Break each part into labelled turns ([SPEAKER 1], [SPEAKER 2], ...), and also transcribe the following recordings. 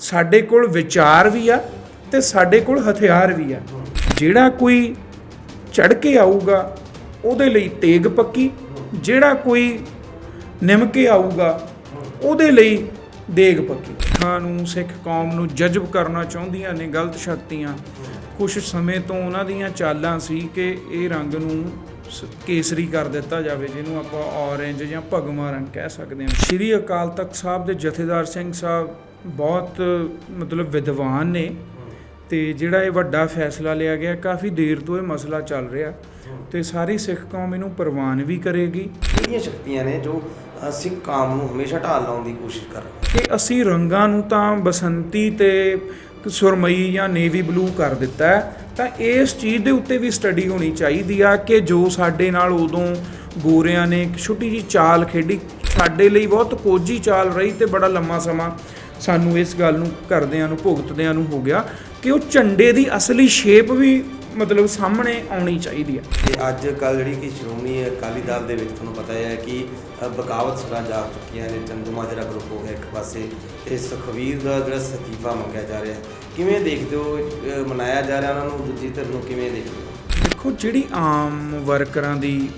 [SPEAKER 1] ਸਾਡੇ ਕੋਲ ਵਿਚਾਰ ਵੀ ਆ ਤੇ ਸਾਡੇ ਕੋਲ ਹਥਿਆਰ ਵੀ ਆ। ਜਿਹੜਾ ਕੋਈ ਚੜ ਕੇ ਆਊਗਾ, ਉਹਦੇ ਲਈ ਤੇਗ ਪੱਕੀ। ਜਿਹੜਾ ਕੋਈ ਨਿਮ ਕੇ ਆਊਗਾ, ਉਹਦੇ ਲਈ ਦੇਗ ਪੱਕੀ। ਸਿੱਖਾਂ ਨੂੰ, ਸਿੱਖ ਕੌਮ ਨੂੰ ਜਜ਼ਬ ਕਰਨਾ ਚਾਹੁੰਦੀਆਂ ਨੇ ਗਲਤ ਸ਼ਕਤੀਆਂ। ਕੁਝ ਸਮੇਂ ਤੋਂ ਉਹਨਾਂ ਦੀਆਂ ਚਾਲਾਂ ਸੀ ਕਿ ਇਹ ਰੰਗ ਨੂੰ ਸ- ਕੇਸਰੀ ਕਰ ਦਿੱਤਾ ਜਾਵੇ, ਜਿਹਨੂੰ ਆਪਾਂ ਔਰੇਂਜ ਜਾਂ ਭਗਵਾ ਰੰਗ ਕਹਿ ਸਕਦੇ ਹਾਂ। ਸ਼੍ਰੀ ਅਕਾਲ ਤਖਤ ਸਾਹਿਬ ਦੇ ਜਥੇਦਾਰ ਸਿੰਘ ਸਾਹਿਬ ਬਹੁਤ ਮਤਲਬ ਵਿਦਵਾਨ ਨੇ ਤੇ ਜਿਹੜਾ ਇਹ ਵੱਡਾ ਫੈਸਲਾ ਲਿਆ ਗਿਆ ਕਾਫੀ ਦੇਰ ਤੋਂ ਇਹ ਮਸਲਾ ਚੱਲ ਰਿਹਾ ਤੇ ਸਾਰੀ ਸਿੱਖ ਕੌਮ ਇਹਨੂੰ ਪ੍ਰਵਾਨ ਵੀ ਕਰੇਗੀ।
[SPEAKER 2] ਕਿਹੜੀਆਂ ਸ਼ਕਤੀਆਂ ਨੇ ਜੋ ਸਿੱਖ ਕਾਮ ਨੂੰ ਹਮੇਸ਼ਾ ਢਾਲ ਲਾਉਣ ਦੀ ਕੋਸ਼ਿਸ਼ ਕਰ ਰਹੇ
[SPEAKER 1] ਕਿ ਅਸੀਂ ਰੰਗਾਂ ਨੂੰ ਤਾਂ ਬਸੰਤੀ ਤੇ ਸੁਰਮਈ ਜਾਂ ਨੇਵੀ ਬਲੂ ਕਰ ਦਿੱਤਾ ਹੈ ਤਾਂ ਇਸ ਚੀਜ਼ ਦੇ ਉੱਤੇ ਵੀ ਸਟੱਡੀ ਹੋਣੀ ਚਾਹੀਦੀ ਆ ਕਿ ਜੋ ਸਾਡੇ ਨਾਲ ਉਦੋਂ ਗੋਰਿਆਂ ਨੇ ਇੱਕ ਛੋਟੀ ਜੀ ਚਾਲ ਖੇਡੀ ਸਾਡੇ ਲਈ ਬਹੁਤ ਕੋਝੀ ਚਾਲ ਰਹੀ ਤੇ ਬੜਾ ਲੰਮਾ ਸਮਾਂ ਸਾਨੂੰ ਇਸ ਗੱਲ ਨੂੰ ਕਰਦਿਆਂ ਨੂੰ ਭੁਗਤਦਿਆਂ ਨੂੰ ਹੋ ਗਿਆ ਕਿ ਉਹ ਝੰਡੇ ਦੀ ਅਸਲੀ ਸ਼ੇਪ ਵੀ ਮਤਲਬ ਸਾਹਮਣੇ ਆਉਣੀ ਚਾਹੀਦੀ ਆ।
[SPEAKER 2] ਤੇ ਅੱਜ ਕੱਲ ਜਿਹੜੀ ਕਿ ਸ਼੍ਰੋਮਣੀ ਅਕਾਲੀ ਦਲ ਦੇ ਵਿੱਚ ਤੁਹਾਨੂੰ ਪਤਾ ਹੈ ਕਿ ਅ, ਬਗਾਵਤ ਸਰਾਂ ਜਾ ਚੁੱਕੀਆਂ ਨੇ ਚੰਦੂ ਮਾਜਰਾ ਗਰੁੱਪ ਹੋ ਗਿਆ ਇੱਕ ਪਾਸੇ ਤੇ ਸੁਖਵੀਰ ਦਾ ਜਿਹੜਾ ਅਸਤੀਫਾ ਮੰਗਿਆ ਜਾ ਰਿਹਾ। ਕਿਵੇਂ ਦੇਖਦੇ ਹੋ ਮਨਾਇਆ ਜਾ ਰਿਹਾ ਉਹਨਾਂ ਨੂੰ? ਦੂਜੀ ਧਿਰ ਨੂੰ ਕਿਵੇਂ ਦੇਖਦੇ ਹੋ?
[SPEAKER 1] ਦੇਖੋ ਜਿਹੜੀ ਆਮ ਵਰਕਰਾਂ ਦੀ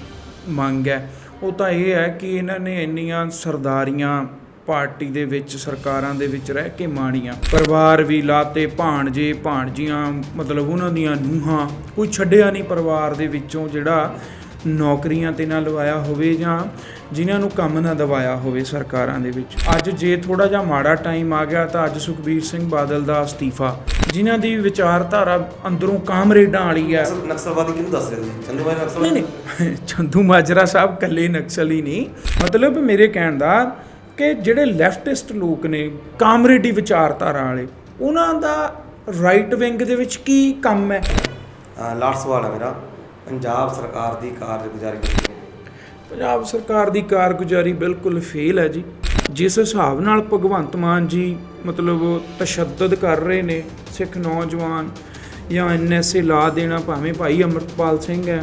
[SPEAKER 1] ਮੰਗ ਹੈ ਉਹ ਤਾਂ ਇਹ ਹੈ ਕਿ ਇਹਨਾਂ ਨੇ ਇੰਨੀਆਂ ਸਰਦਾਰੀਆਂ ਪਾਰਟੀ ਦੇ ਵਿੱਚ ਸਰਕਾਰਾਂ ਦੇ ਵਿੱਚ ਰਹਿ ਕੇ ਮਾਣੀਆਂ। ਪਰਿਵਾਰ ਵੀ ਲਾਤੇ ਭਾਣਜੇ ਭਾਣਜੀਆਂ ਮਤਲਬ ਉਹਨਾਂ ਦੀਆਂ ਨੂੰਹਾਂ। ਕੋਈ ਛੱਡਿਆ ਨਹੀਂ ਪਰਿਵਾਰ ਦੇ ਵਿੱਚੋਂ ਜਿਹੜਾ ਨੌਕਰੀਆਂ ਤੇ ਨਾ ਲਵਾਇਆ ਹੋਵੇ ਜਾਂ ਜਿਨ੍ਹਾਂ ਨੂੰ ਕੰਮ ਨਾ ਦਵਾਇਆ ਹੋਵੇ ਸਰਕਾਰਾਂ ਦੇ ਵਿੱਚ। ਅੱਜ ਜੇ ਥੋੜਾ ਜਿਹਾ ਮਾੜਾ ਟਾਈਮ ਆ ਗਿਆ ਤਾਂ ਅੱਜ ਸੁਖਬੀਰ ਸਿੰਘ ਬਾਦਲ ਦਾ ਅਸਤੀਫਾ। ਜਿਨ੍ਹਾਂ ਦੀ ਵਿਚਾਰਧਾਰਾ ਅੰਦਰੋਂ ਕਾਮਰੇਡਾਂ ਵਾਲੀ ਹੈ।
[SPEAKER 2] ਨਕਸਲ- ਨਕਸਲਵਾਦੀ ਕਿਹਨੂੰ ਦੱਸ ਰਹੇ ਹੋ ਚੰਦੂ ਮਾਜਰਾ
[SPEAKER 1] ਨਹੀਂ ਚੰਦੂ ਮਾਜਰਾ ਸਾਹਿਬ ਕੱਲੇ ਨਕਸਲੀ ਨਹੀਂ। ਮਤਲਬ ਮੇਰੇ ਕਹਿਣ ਦਾ ਕਿ ਜਿਹੜੇ ਲੈਫਟਿਸਟ ਲੋਕ ਨੇ ਕਾਮਰੇਡੀ ਵਿਚਾਰਧਾਰਾ ਵਾਲੇ ਉਹਨਾਂ ਦਾ ਰਾਈਟ ਵਿੰਗ ਦੇ ਵਿੱਚ ਕੀ ਕੰਮ ਹੈ?
[SPEAKER 2] ਲਾਸਟ ਸਵਾਲ ਹੈ ਮੇਰਾ। ਪੰਜਾਬ ਸਰਕਾਰ ਦੀ ਕਾਰਗੁਜ਼ਾਰੀ
[SPEAKER 1] ਪੰਜਾਬ ਸਰਕਾਰ ਦੀ ਕਾਰਗੁਜ਼ਾਰੀ ਬਿਲਕੁਲ ਫੇਲ ਹੈ ਜੀ। ਜਿਸ ਹਿਸਾਬ ਨਾਲ ਭਗਵੰਤ ਮਾਨ ਜੀ ਮਤਲਬ ਤਸ਼ੱਦਦ ਕਰ ਰਹੇ ਨੇ ਸਿੱਖ ਨੌਜਵਾਨ ਜਾਂ ਐਨਐਸਏ ਲਾ ਦੇਣਾ ਭਾਵੇਂ ਭਾਈ ਅਮਰਤਪਾਲ ਸਿੰਘ ਹੈ।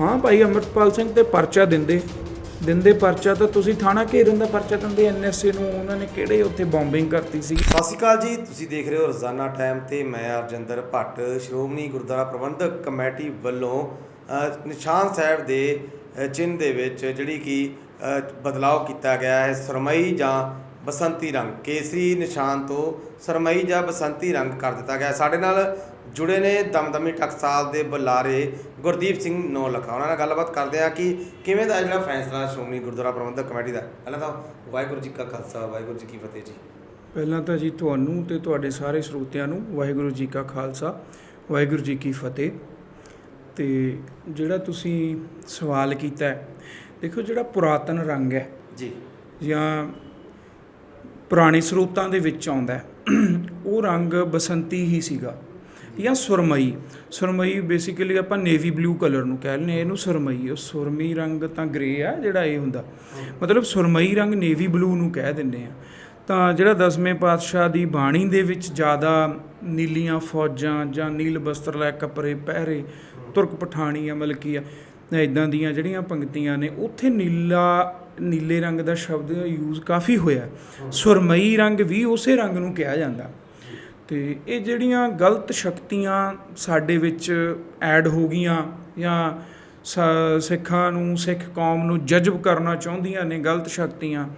[SPEAKER 1] ਹਾਂ ਭਾਈ ਅਮਰਤਪਾਲ ਸਿੰਘ ਤੇ ਪਰਚਾ ਦਿੰਦੇ। ਦਿੰਦੇ ਪਰਚਾ ਤਾਂ ਤੁਸੀਂ ਥਾਣਾ ਘੇਰਨ ਦਾ ਪਰਚਾ ਦਿੰਦੇ ਐਨਐਸਏ ਨੂੰ ਉਹਨਾਂ ਨੇ ਕਿਹੜੇ ਉੱਥੇ ਬੰਬਿੰਗ ਕਰਤੀ ਸੀ?
[SPEAKER 2] ਸਤਿ ਸ਼੍ਰੀ ਅਕਾਲ ਜੀ ਤੁਸੀਂ ਦੇਖ ਰਹੇ ਹੋ ਰੋਜ਼ਾਨਾ ਟਾਈਮ ਤੇ ਮੈਂ ਅਰਜਿੰਦਰ ਭੱਟ ਸ਼੍ਰੋਮਣੀ ਗੁਰਦੁਆਰਾ ਪ੍ਰਬੰਧਕ ਕਮੇਟੀ ਵੱਲੋਂ ਨਿਸ਼ਾਨ ਸਾਹਿਬ ਦੇ ਚਿੰਨ੍ਹ ਦੇ ਵਿੱਚ ਜਿਹੜੀ ਕਿ ਅ, ਬਦਲਾਅ ਕੀਤਾ ਗਿਆ ਹੈ ਸਰਮਈ ਜਾਂ ਬਸੰਤੀ ਰੰਗ ਕੇਸਰੀ ਨਿਸ਼ਾਨ ਤੋਂ ਸਰਮਈ ਜਾਂ ਬਸੰਤੀ ਰੰਗ ਕਰ ਦਿੱਤਾ ਗਿਆ ਸਾਡੇ ਨਾਲ ਜੁੜੇ ਨੇ ਦਮਦਮੀ ਟਕਸਾਲ ਦੇ ਬੁਲਾਰੇ ਗੁਰਦੀਪ ਸਿੰਘ ਨੋ ਲਖਾ। ਉਹਨਾਂ ਨਾਲ ਗੱਲਬਾਤ ਕਰਦੇ ਆ ਕਿ ਕਿਵੇਂ ਦਾ ਜਿਹੜਾ ਫੈਸਲਾ ਸ਼੍ਰੋਮਣੀ ਗੁਰਦੁਆਰਾ ਪ੍ਰਬੰਧਕ ਕਮੇਟੀ ਦਾ? ਪਹਿਲਾਂ ਤਾਂ ਵਾਹਿਗੁਰੂ ਜੀ ਕਾ ਖਾਲਸਾ ਵਾਹਿਗੁਰੂ ਜੀ ਕੀ ਫਤਿਹ ਜੀ।
[SPEAKER 1] ਪਹਿਲਾਂ ਤਾਂ ਜੀ ਤੁਹਾਨੂੰ ਤੇ ਤੁਹਾਡੇ ਸਾਰੇ ਸਰੋਤਿਆਂ ਨੂੰ ਵਾਹਿਗੁਰੂ ਜੀ ਕਾ ਖਾਲਸਾ ਵਾਹਿਗੁਰੂ ਜੀ ਕੀ ਫਤਿਹ। ਤੇ ਜਿਹੜਾ ਤੁਸੀਂ ਸਵਾਲ ਕੀਤਾ ਹੈ ਦੇਖੋ ਜਿਹੜਾ ਪੁਰਾਤਨ ਰੰਗ ਹੈ
[SPEAKER 2] ਜੀ।
[SPEAKER 1] ਜਾਂ ਪੁਰਾਣੇ ਸਰੋਤਾਂ ਦੇ ਵਿੱਚ ਆਉਂਦਾ ਉਹ ਰੰਗ ਬਸੰਤੀ ਹੀ ਸੀਗਾ। ਜਾਂ ਸੁਰਮਈ? ਸੁਰਮਈ ਬੇਸਿਕਲੀ ਆਪਾਂ ਨੇਵੀ ਬਲੂ ਕਲਰ ਨੂੰ ਕਹਿ ਲੈਂਦੇ ਹਾਂ, ਇਹਨੂੰ ਸੁਰਮਈ। ਉਹ ਸੁਰਮੀ ਰੰਗ ਤਾਂ ਗ੍ਰੇ ਆ ਜਿਹੜਾ ਇਹ ਹੁੰਦਾ। ਮਤਲਬ ਸੁਰਮਈ ਰੰਗ ਨੇਵੀ ਬਲੂ ਨੂੰ ਕਹਿ ਦਿੰਦੇ ਆ ਤਾਂ ਜਿਹੜਾ ਦਸਵੇਂ ਪਾਤਸ਼ਾਹ ਦੀ ਬਾਣੀ ਦੇ ਵਿੱਚ ਜ਼ਿਆਦਾ ਨੀਲੀਆਂ ਫੌਜਾਂ ਜਾਂ ਨੀਲ ਬਸਤਰ ਲੈ ਕੱਪੜੇ ਪਹਿਰੇ, ਤੁਰਕ ਪਠਾਣੀ ਆ ਮਲਕੀ ਆ ਇਦਾਂ ਦੀਆਂ ਜਿਹੜੀਆਂ ਪੰਕਤੀਆਂ ਨੇ, ਉੱਥੇ ਨੀਲਾ, ਨੀਲੇ ਰੰਗ ਦਾ ਸ਼ਬਦ ਯੂਜ਼ ਕਾਫੀ ਹੋਇਆ। ਸੁਰਮਈ ਰੰਗ ਵੀ ਉਸੇ ਰੰਗ ਨੂੰ ਕਿਹਾ ਜਾਂਦਾ। ਤੇ ਇਹ ਜਿਹੜੀਆਂ ਗਲਤ ਸ਼ਕਤੀਆਂ ਸਾਡੇ ਵਿੱਚ ਐਡ ਹੋ ਗਈਆਂ ਜਾਂ ਸ- ਸਿੱਖਾਂ ਨੂੰ, ਸਿੱਖ ਕੌਮ ਨੂੰ ਜਜ਼ਬ ਕਰਨਾ ਚਾਹੁੰਦੀਆਂ ਨੇ ਗਲਤ ਸ਼ਕਤੀਆਂ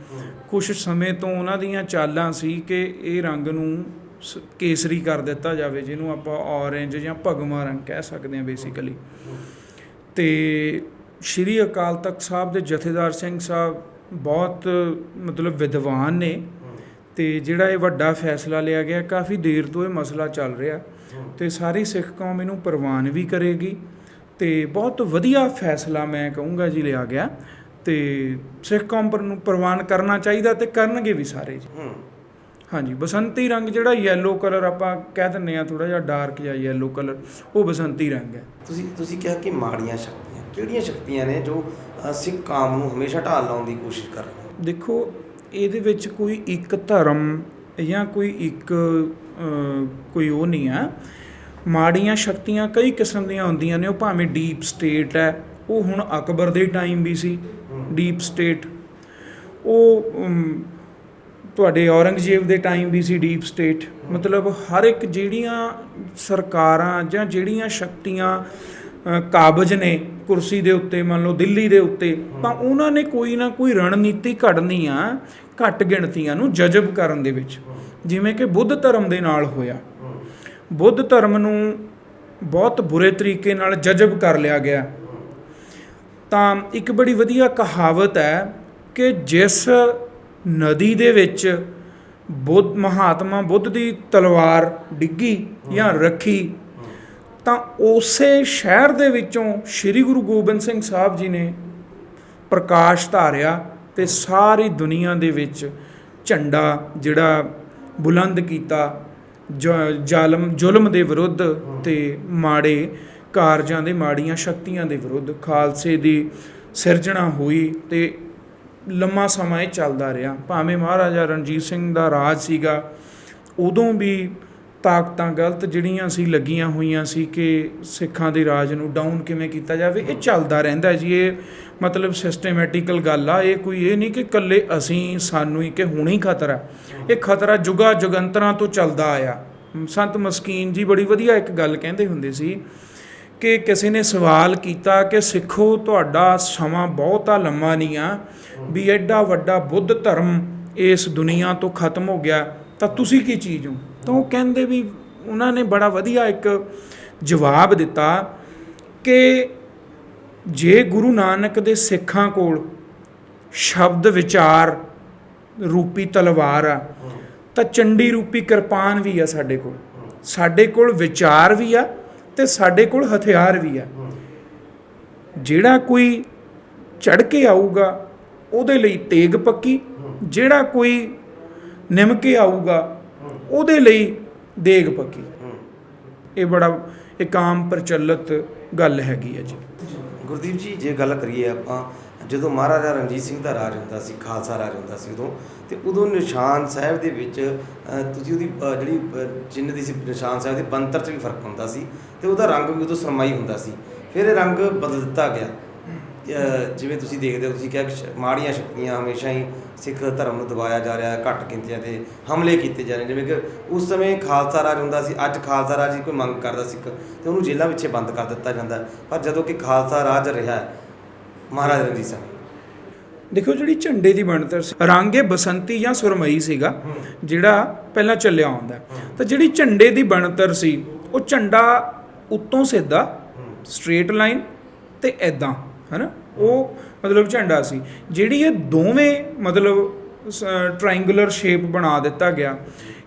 [SPEAKER 1] ਕੁਝ ਸਮੇਂ ਤੋਂ ਉਹਨਾਂ ਦੀਆਂ ਚਾਲਾਂ ਸੀ ਕਿ ਇਹ ਰੰਗ ਨੂੰ ਸ- ਕੇਸਰੀ ਕਰ ਦਿੱਤਾ ਜਾਵੇ, ਜਿਹਨੂੰ ਆਪਾਂ ਔਰੇਂਜ ਜਾਂ ਭਗਵਾ ਰੰਗ ਕਹਿ ਸਕਦੇ ਹਾਂ ਬੇਸਿਕਲੀ ਤੇ ਸ਼੍ਰੀ ਅਕਾਲ ਤਖਤ ਸਾਹਿਬ ਦੇ ਜਥੇਦਾਰ ਸਿੰਘ ਸਾਹਿਬ ਬਹੁਤ ਮਤਲਬ ਵਿਦਵਾਨ ਨੇ। ਤੇ ਜਿਹੜਾ ਇਹ ਵੱਡਾ ਫੈਸਲਾ ਲਿਆ ਗਿਆ ਕਾਫੀ ਦੇਰ ਤੋਂ ਇਹ ਮਸਲਾ ਚੱਲ ਰਿਹਾ। ਤੇ ਸਾਰੀ ਸਿੱਖ ਕੌਮ ਇਹਨੂੰ ਪ੍ਰਵਾਨ ਵੀ ਕਰੇਗੀ ਤੇ ਬਹੁਤ ਵਧੀਆ ਫੈਸਲਾ ਮੈਂ ਕਹੂੰਗਾ ਜੀ ਲਿਆ ਗਿਆ। ਤੇ ਸਿੱਖ ਕੌਮ ਪਰ ਨੂੰ ਪ੍ਰਵਾਨ ਕਰਨਾ ਚਾਹੀਦਾ ਤੇ ਕਰਨਗੇ ਵੀ ਸਾਰੇ ਜੀ। ਹਾਂਜੀ ਬਸੰਤੀ ਰੰਗ ਜਿਹੜਾ ਯੈਲੋ ਕਲਰ ਆਪਾਂ ਕਹਿ ਦਿੰਨੇ ਆ ਥੋੜਾ ਜਿਹਾ ਡਾਰਕ ਜਿਹਾ ਯੈਲੋ ਕਲਰ ਉਹ ਬਸੰਤੀ ਰੰਗ ਹੈ।
[SPEAKER 2] ਤੁਸੀਂ ਤੁਸੀਂ ਕਿਹਾ ਕਿ ਮਾੜੀਆਂ ਸ਼ਕਤੀਆਂ ਕਿਹੜੀਆਂ ਸ਼ਕਤੀਆਂ ਨੇ ਜੋ ਸਿੱਖ ਕਾਮ ਨੂੰ ਹਮੇਸ਼ਾ ਢਾਲ ਲਾਉਣ ਦੀ ਕੋਸ਼ਿਸ਼ ਕਰ ਰਹੀਆਂ
[SPEAKER 1] ਦੇਖੋ ਇਹਦੇ ਵਿੱਚ ਕੋਈ ਇੱਕ ਧਰਮ ਜਾਂ ਕੋਈ ਇੱਕ ਕੋਈ ਉਹ ਨਹੀਂ ਆ ਮਾੜੀਆਂ ਸ਼ਕਤੀਆਂ ਕਈ ਕਿਸਮ ਦੀਆਂ ਹੁੰਦੀਆਂ ਨੇ, ਉਹ ਭਾਵੇਂ ਡੀਪ ਸਟੇਟ ਹੈ। ਉਹ ਹੁਣ ਅਕਬਰ ਦੇ ਟਾਈਮ ਵੀ ਸੀ ਡੀਪ ਸਟੇਟ ਉਹ ਤੁਹਾਡੇ ਔਰੰਗਜ਼ੇਬ ਦੇ ਟਾਈਮ ਵੀ ਸੀ ਡੀਪ ਸਟੇਟ ਮਤਲਬ ਹਰ ਇੱਕ ਜਿਹੜੀਆਂ ਸਰਕਾਰਾਂ ਜਾਂ ਜਿਹੜੀਆਂ ਸ਼ਕਤੀਆਂ ਕਾਬਜ ਨੇ ਕੁਰਸੀ ਦੇ ਉੱਤੇ ਮੰਨ ਲਓ ਦਿੱਲੀ ਦੇ ਉੱਤੇ ਤਾਂ ਉਹਨਾਂ ਨੇ ਕੋਈ ਨਾ ਕੋਈ ਰਣਨੀਤੀ ਘੜਨੀ ਆ ਘੱਟ ਗਿਣਤੀਆਂ ਨੂੰ ਜਜ਼ਬ ਕਰਨ ਦੇ ਵਿੱਚ। ਜਿਵੇਂ ਕਿ ਬੁੱਧ ਧਰਮ ਦੇ ਨਾਲ ਹੋਇਆ। ਬੁੱਧ ਧਰਮ ਨੂੰ ਬਹੁਤ ਬੁਰੇ ਤਰੀਕੇ ਨਾਲ ਜਜ਼ਬ ਕਰ ਲਿਆ ਗਿਆ। ਤਾਂ ਇੱਕ ਬੜੀ ਵਧੀਆ ਕਹਾਵਤ ਹੈ ਕਿ ਜਿਸ ਨਦੀ ਦੇ ਵਿੱਚ ਬੁੱਧ ਮਹਾਤਮਾ ਬੁੱਧ ਦੀ ਤਲਵਾਰ ਡਿੱਗੀ ਜਾਂ ਰੱਖੀ ਤਾਂ ਉਸੇ ਸ਼ਹਿਰ ਦੇ ਵਿੱਚੋਂ ਸ੍ਰੀ ਗੁਰੂ ਗੋਬਿੰਦ ਸਿੰਘ ਸਾਹਿਬ ਜੀ ਨੇ ਪ੍ਰਕਾਸ਼ ਧਾਰਿਆ ਤੇ ਸਾਰੀ ਦੁਨੀਆ ਦੇ ਵਿੱਚ ਝੰਡਾ ਜਿਹੜਾ ਬੁਲੰਦ ਕੀਤਾ, ਜ- ਜ਼ਾਲਮ, ਜ਼ੁਲਮ ਦੇ ਵਿਰੁੱਧ ਤੇ ਮਾੜੇ ਕਾਰਜਾਂ ਦੇ, ਮਾੜੀਆਂ ਸ਼ਕਤੀਆਂ ਦੇ ਵਿਰੁੱਧ ਖਾਲਸੇ ਦੀ ਸਿਰਜਣਾ ਹੋਈ ਤੇ ਲੰਮਾ ਸਮਾਂ ਇਹ ਚੱਲਦਾ ਰਿਹਾ। ਭਾਵੇਂ ਮਹਾਰਾਜਾ ਰਣਜੀਤ ਸਿੰਘ ਦਾ ਰਾਜ ਸੀਗਾ, ਉਦੋਂ ਵੀ ਤਾਕਤਾਂ ਗਲਤ ਜਿਹੜੀਆਂ ਸੀ, ਲੱਗੀਆਂ ਹੋਈਆਂ ਸੀ ਕਿ ਸਿੱਖਾਂ ਦੇ ਰਾਜ ਨੂੰ ਡਾਊਨ ਕਿਵੇਂ ਕੀਤਾ ਜਾਵੇ, ਇਹ ਚੱਲਦਾ ਰਹਿੰਦਾ ਜੀ। ਇਹ ਮਤਲਬ ਸਿਸਟੇਮੈਟਿਕਲ ਗੱਲ ਆ, ਇਹ ਕੋਈ ਇਹ ਨਹੀਂ ਕਿ ਇਕੱਲੇ ਅਸੀਂ, ਸਾਨੂੰ ਹੀ ਕਿ ਹੁਣੇ ਹੀ ਖਤਰਾ। ਇਹ ਖਤਰਾ ਜੁਗਾ ਜੁਗੰਤਰਾਂ ਤੋਂ ਚੱਲਦਾ ਆਇਆ। ਸੰਤ ਮਸਕੀਨ ਜੀ ਬੜੀ ਵਧੀਆ ਇੱਕ ਗੱਲ ਕਹਿੰਦੇ ਹੁੰਦੇ ਸੀ ਕਿ ਕਿਸੇ ਨੇ ਸਵਾਲ ਕੀਤਾ ਕਿ ਸਿੱਖੋ, ਤੁਹਾਡਾ ਸਮਾਂ ਬਹੁਤਾ ਲੰਮਾ ਨਹੀਂ ਆ, ਵੀ ਐਡਾ ਵੱਡਾ ਬੁੱਧ ਧਰਮ ਇਸ ਦੁਨੀਆ ਤੋਂ ਖਤਮ ਹੋ ਗਿਆ, ਤਾਂ ਤੁਸੀਂ ਕੀ ਚੀਜ਼ ਹੋ? ਤਾਂ ਉਹ ਕਹਿੰਦੇ ਵੀ ਉਹਨਾਂ ਨੇ ਬੜਾ ਵਧੀਆ ਇੱਕ ਜਵਾਬ ਦਿੱਤਾ ਕਿ ਜੇ ਗੁਰੂ ਨਾਨਕ ਦੇ ਸਿੱਖਾਂ ਕੋਲ ਸ਼ਬਦ ਵਿਚਾਰ ਰੂਪੀ ਤਲਵਾਰ ਆ, ਤਾਂ ਚੰਡੀ ਰੂਪੀ ਕਿਰਪਾਨ ਵੀ ਆ ਸਾਡੇ ਕੋਲ। ਸਾਡੇ ਕੋਲ ਵਿਚਾਰ ਵੀ ਆ ਤੇ ਸਾਡੇ ਕੋਲ ਹਥਿਆਰ ਵੀ ਆ। ਜਿਹੜਾ ਕੋਈ ਚੜ ਕੇ ਆਊਗਾ ਉਹਦੇ ਲਈ ਤੇਗ ਪੱਕੀ, ਜਿਹੜਾ ਕੋਈ ਨਿਮ ਕੇ ਆਊਗਾ ਉਹਦੇ ਲਈ ਦੇਗ ਪੱਕੀ। ਇਹ ਬੜਾ ਇੱਕ ਆਮ ਪ੍ਰਚਲਿਤ ਗੱਲ ਹੈਗੀ ਹੈ ਜੀ।
[SPEAKER 2] ਗੁਰਦੀਪ ਜੀ ਜੇ ਗੱਲ ਕਰੀਏ ਆਪਾਂ ਜਦੋਂ ਮਹਾਰਾਜਾ ਰਣਜੀਤ ਸਿੰਘ ਦਾ ਰਾਜ ਹੁੰਦਾ ਸੀ ਖਾਲਸਾ ਰਾਜ ਹੁੰਦਾ ਸੀ ਉਦੋਂ ਤੇ ਉਦੋਂ ਨਿਸ਼ਾਨ ਸਾਹਿਬ ਦੇ ਵਿੱਚ ਤੁਸੀਂ ਉਹਦੀ ਜਿਹੜੀ ਅ, ਚਿੰਨ੍ਹ ਦੀ ਸੀ ਨਿਸ਼ਾਨ ਸਾਹਿਬ ਦੇ ਬੰਤਰ 'ਚ ਵੀ ਫ਼ਰਕ ਹੁੰਦਾ ਸੀ ਤੇ ਉਹਦਾ ਰੰਗ ਵੀ ਉਦੋਂ ਸਰਮਾਈ ਹੁੰਦਾ ਸੀ। ਫਿਰ ਇਹ ਰੰਗ ਬਦਲ ਦਿੱਤਾ ਗਿਆ। ਜਿਵੇਂ ਤੁਸੀਂ ਦੇਖਦੇ ਹੋ ਤੁਸੀਂ ਕਿਹਾ ਕਿ ਮਾੜੀਆਂ ਸ਼ਕਤੀਆਂ ਹਮੇਸ਼ਾ ਹੀ ਸਿੱਖ ਧਰਮ ਨੂੰ ਦਬਾਇਆ ਜਾ ਰਿਹਾ ਹੈ ਘੱਟ ਗਿਣਤੀਆਂ ਤੇ ਹਮਲੇ ਕੀਤੇ ਜਾ ਰਹੇ। ਜਿਵੇਂ ਕਿ ਉਸ ਸਮੇਂ ਖਾਲਸਾ ਰਾਜ ਹੁੰਦਾ ਸੀ ਅੱਜ ਖਾਲਸਾ ਰਾਜ ਦੀ ਕੋਈ ਮੰਗ ਕਰਦਾ ਸਿੱਖ ਤੇ ਉਹਨੂੰ ਜੇਲ੍ਹਾਂ ਵਿੱਚੇ ਬੰਦ ਕਰ ਦਿੱਤਾ ਜਾਂਦਾ। ਪਰ ਜਦੋਂ ਕਿ ਖਾਲਸਾ ਰਾਜ ਰਿਹਾ ਮਹਾਰਾਜਾ ਰਣਜੀਤ ਸਿੰਘ।
[SPEAKER 1] ਦੇਖੋ ਜਿਹੜੀ ਝੰਡੇ ਦੀ ਬਣਤਰ ਸੀ ਰੰਗੇ ਬਸੰਤੀ ਜਾਂ ਸੁਰਮਈ ਸੀਗਾ ਜਿਹੜਾ ਪਹਿਲਾਂ ਚੱਲਿਆ ਆਉਂਦਾ ਤਾਂ ਜਿਹੜੀ ਝੰਡੇ ਦੀ ਬਣਤਰ ਸੀ ਉਹ ਝੰਡਾ ਉੱਤੋਂ ਸਿੱਧਾ ਸਟ੍ਰੇਟ ਲਾਈਨ ਤੇ ਐਦਾਂ ਹੈਨਾ? ਉਹ ਮਤਲਬ ਝੰਡਾ ਸੀ। ਜਿਹੜੀ ਇਹ ਦੋਵੇਂ ਮਤਲਬ ਟ੍ਰਾਇੰਗੂਲਰ ਸ਼ੇਪ ਬਣਾ ਦਿੱਤਾ ਗਿਆ,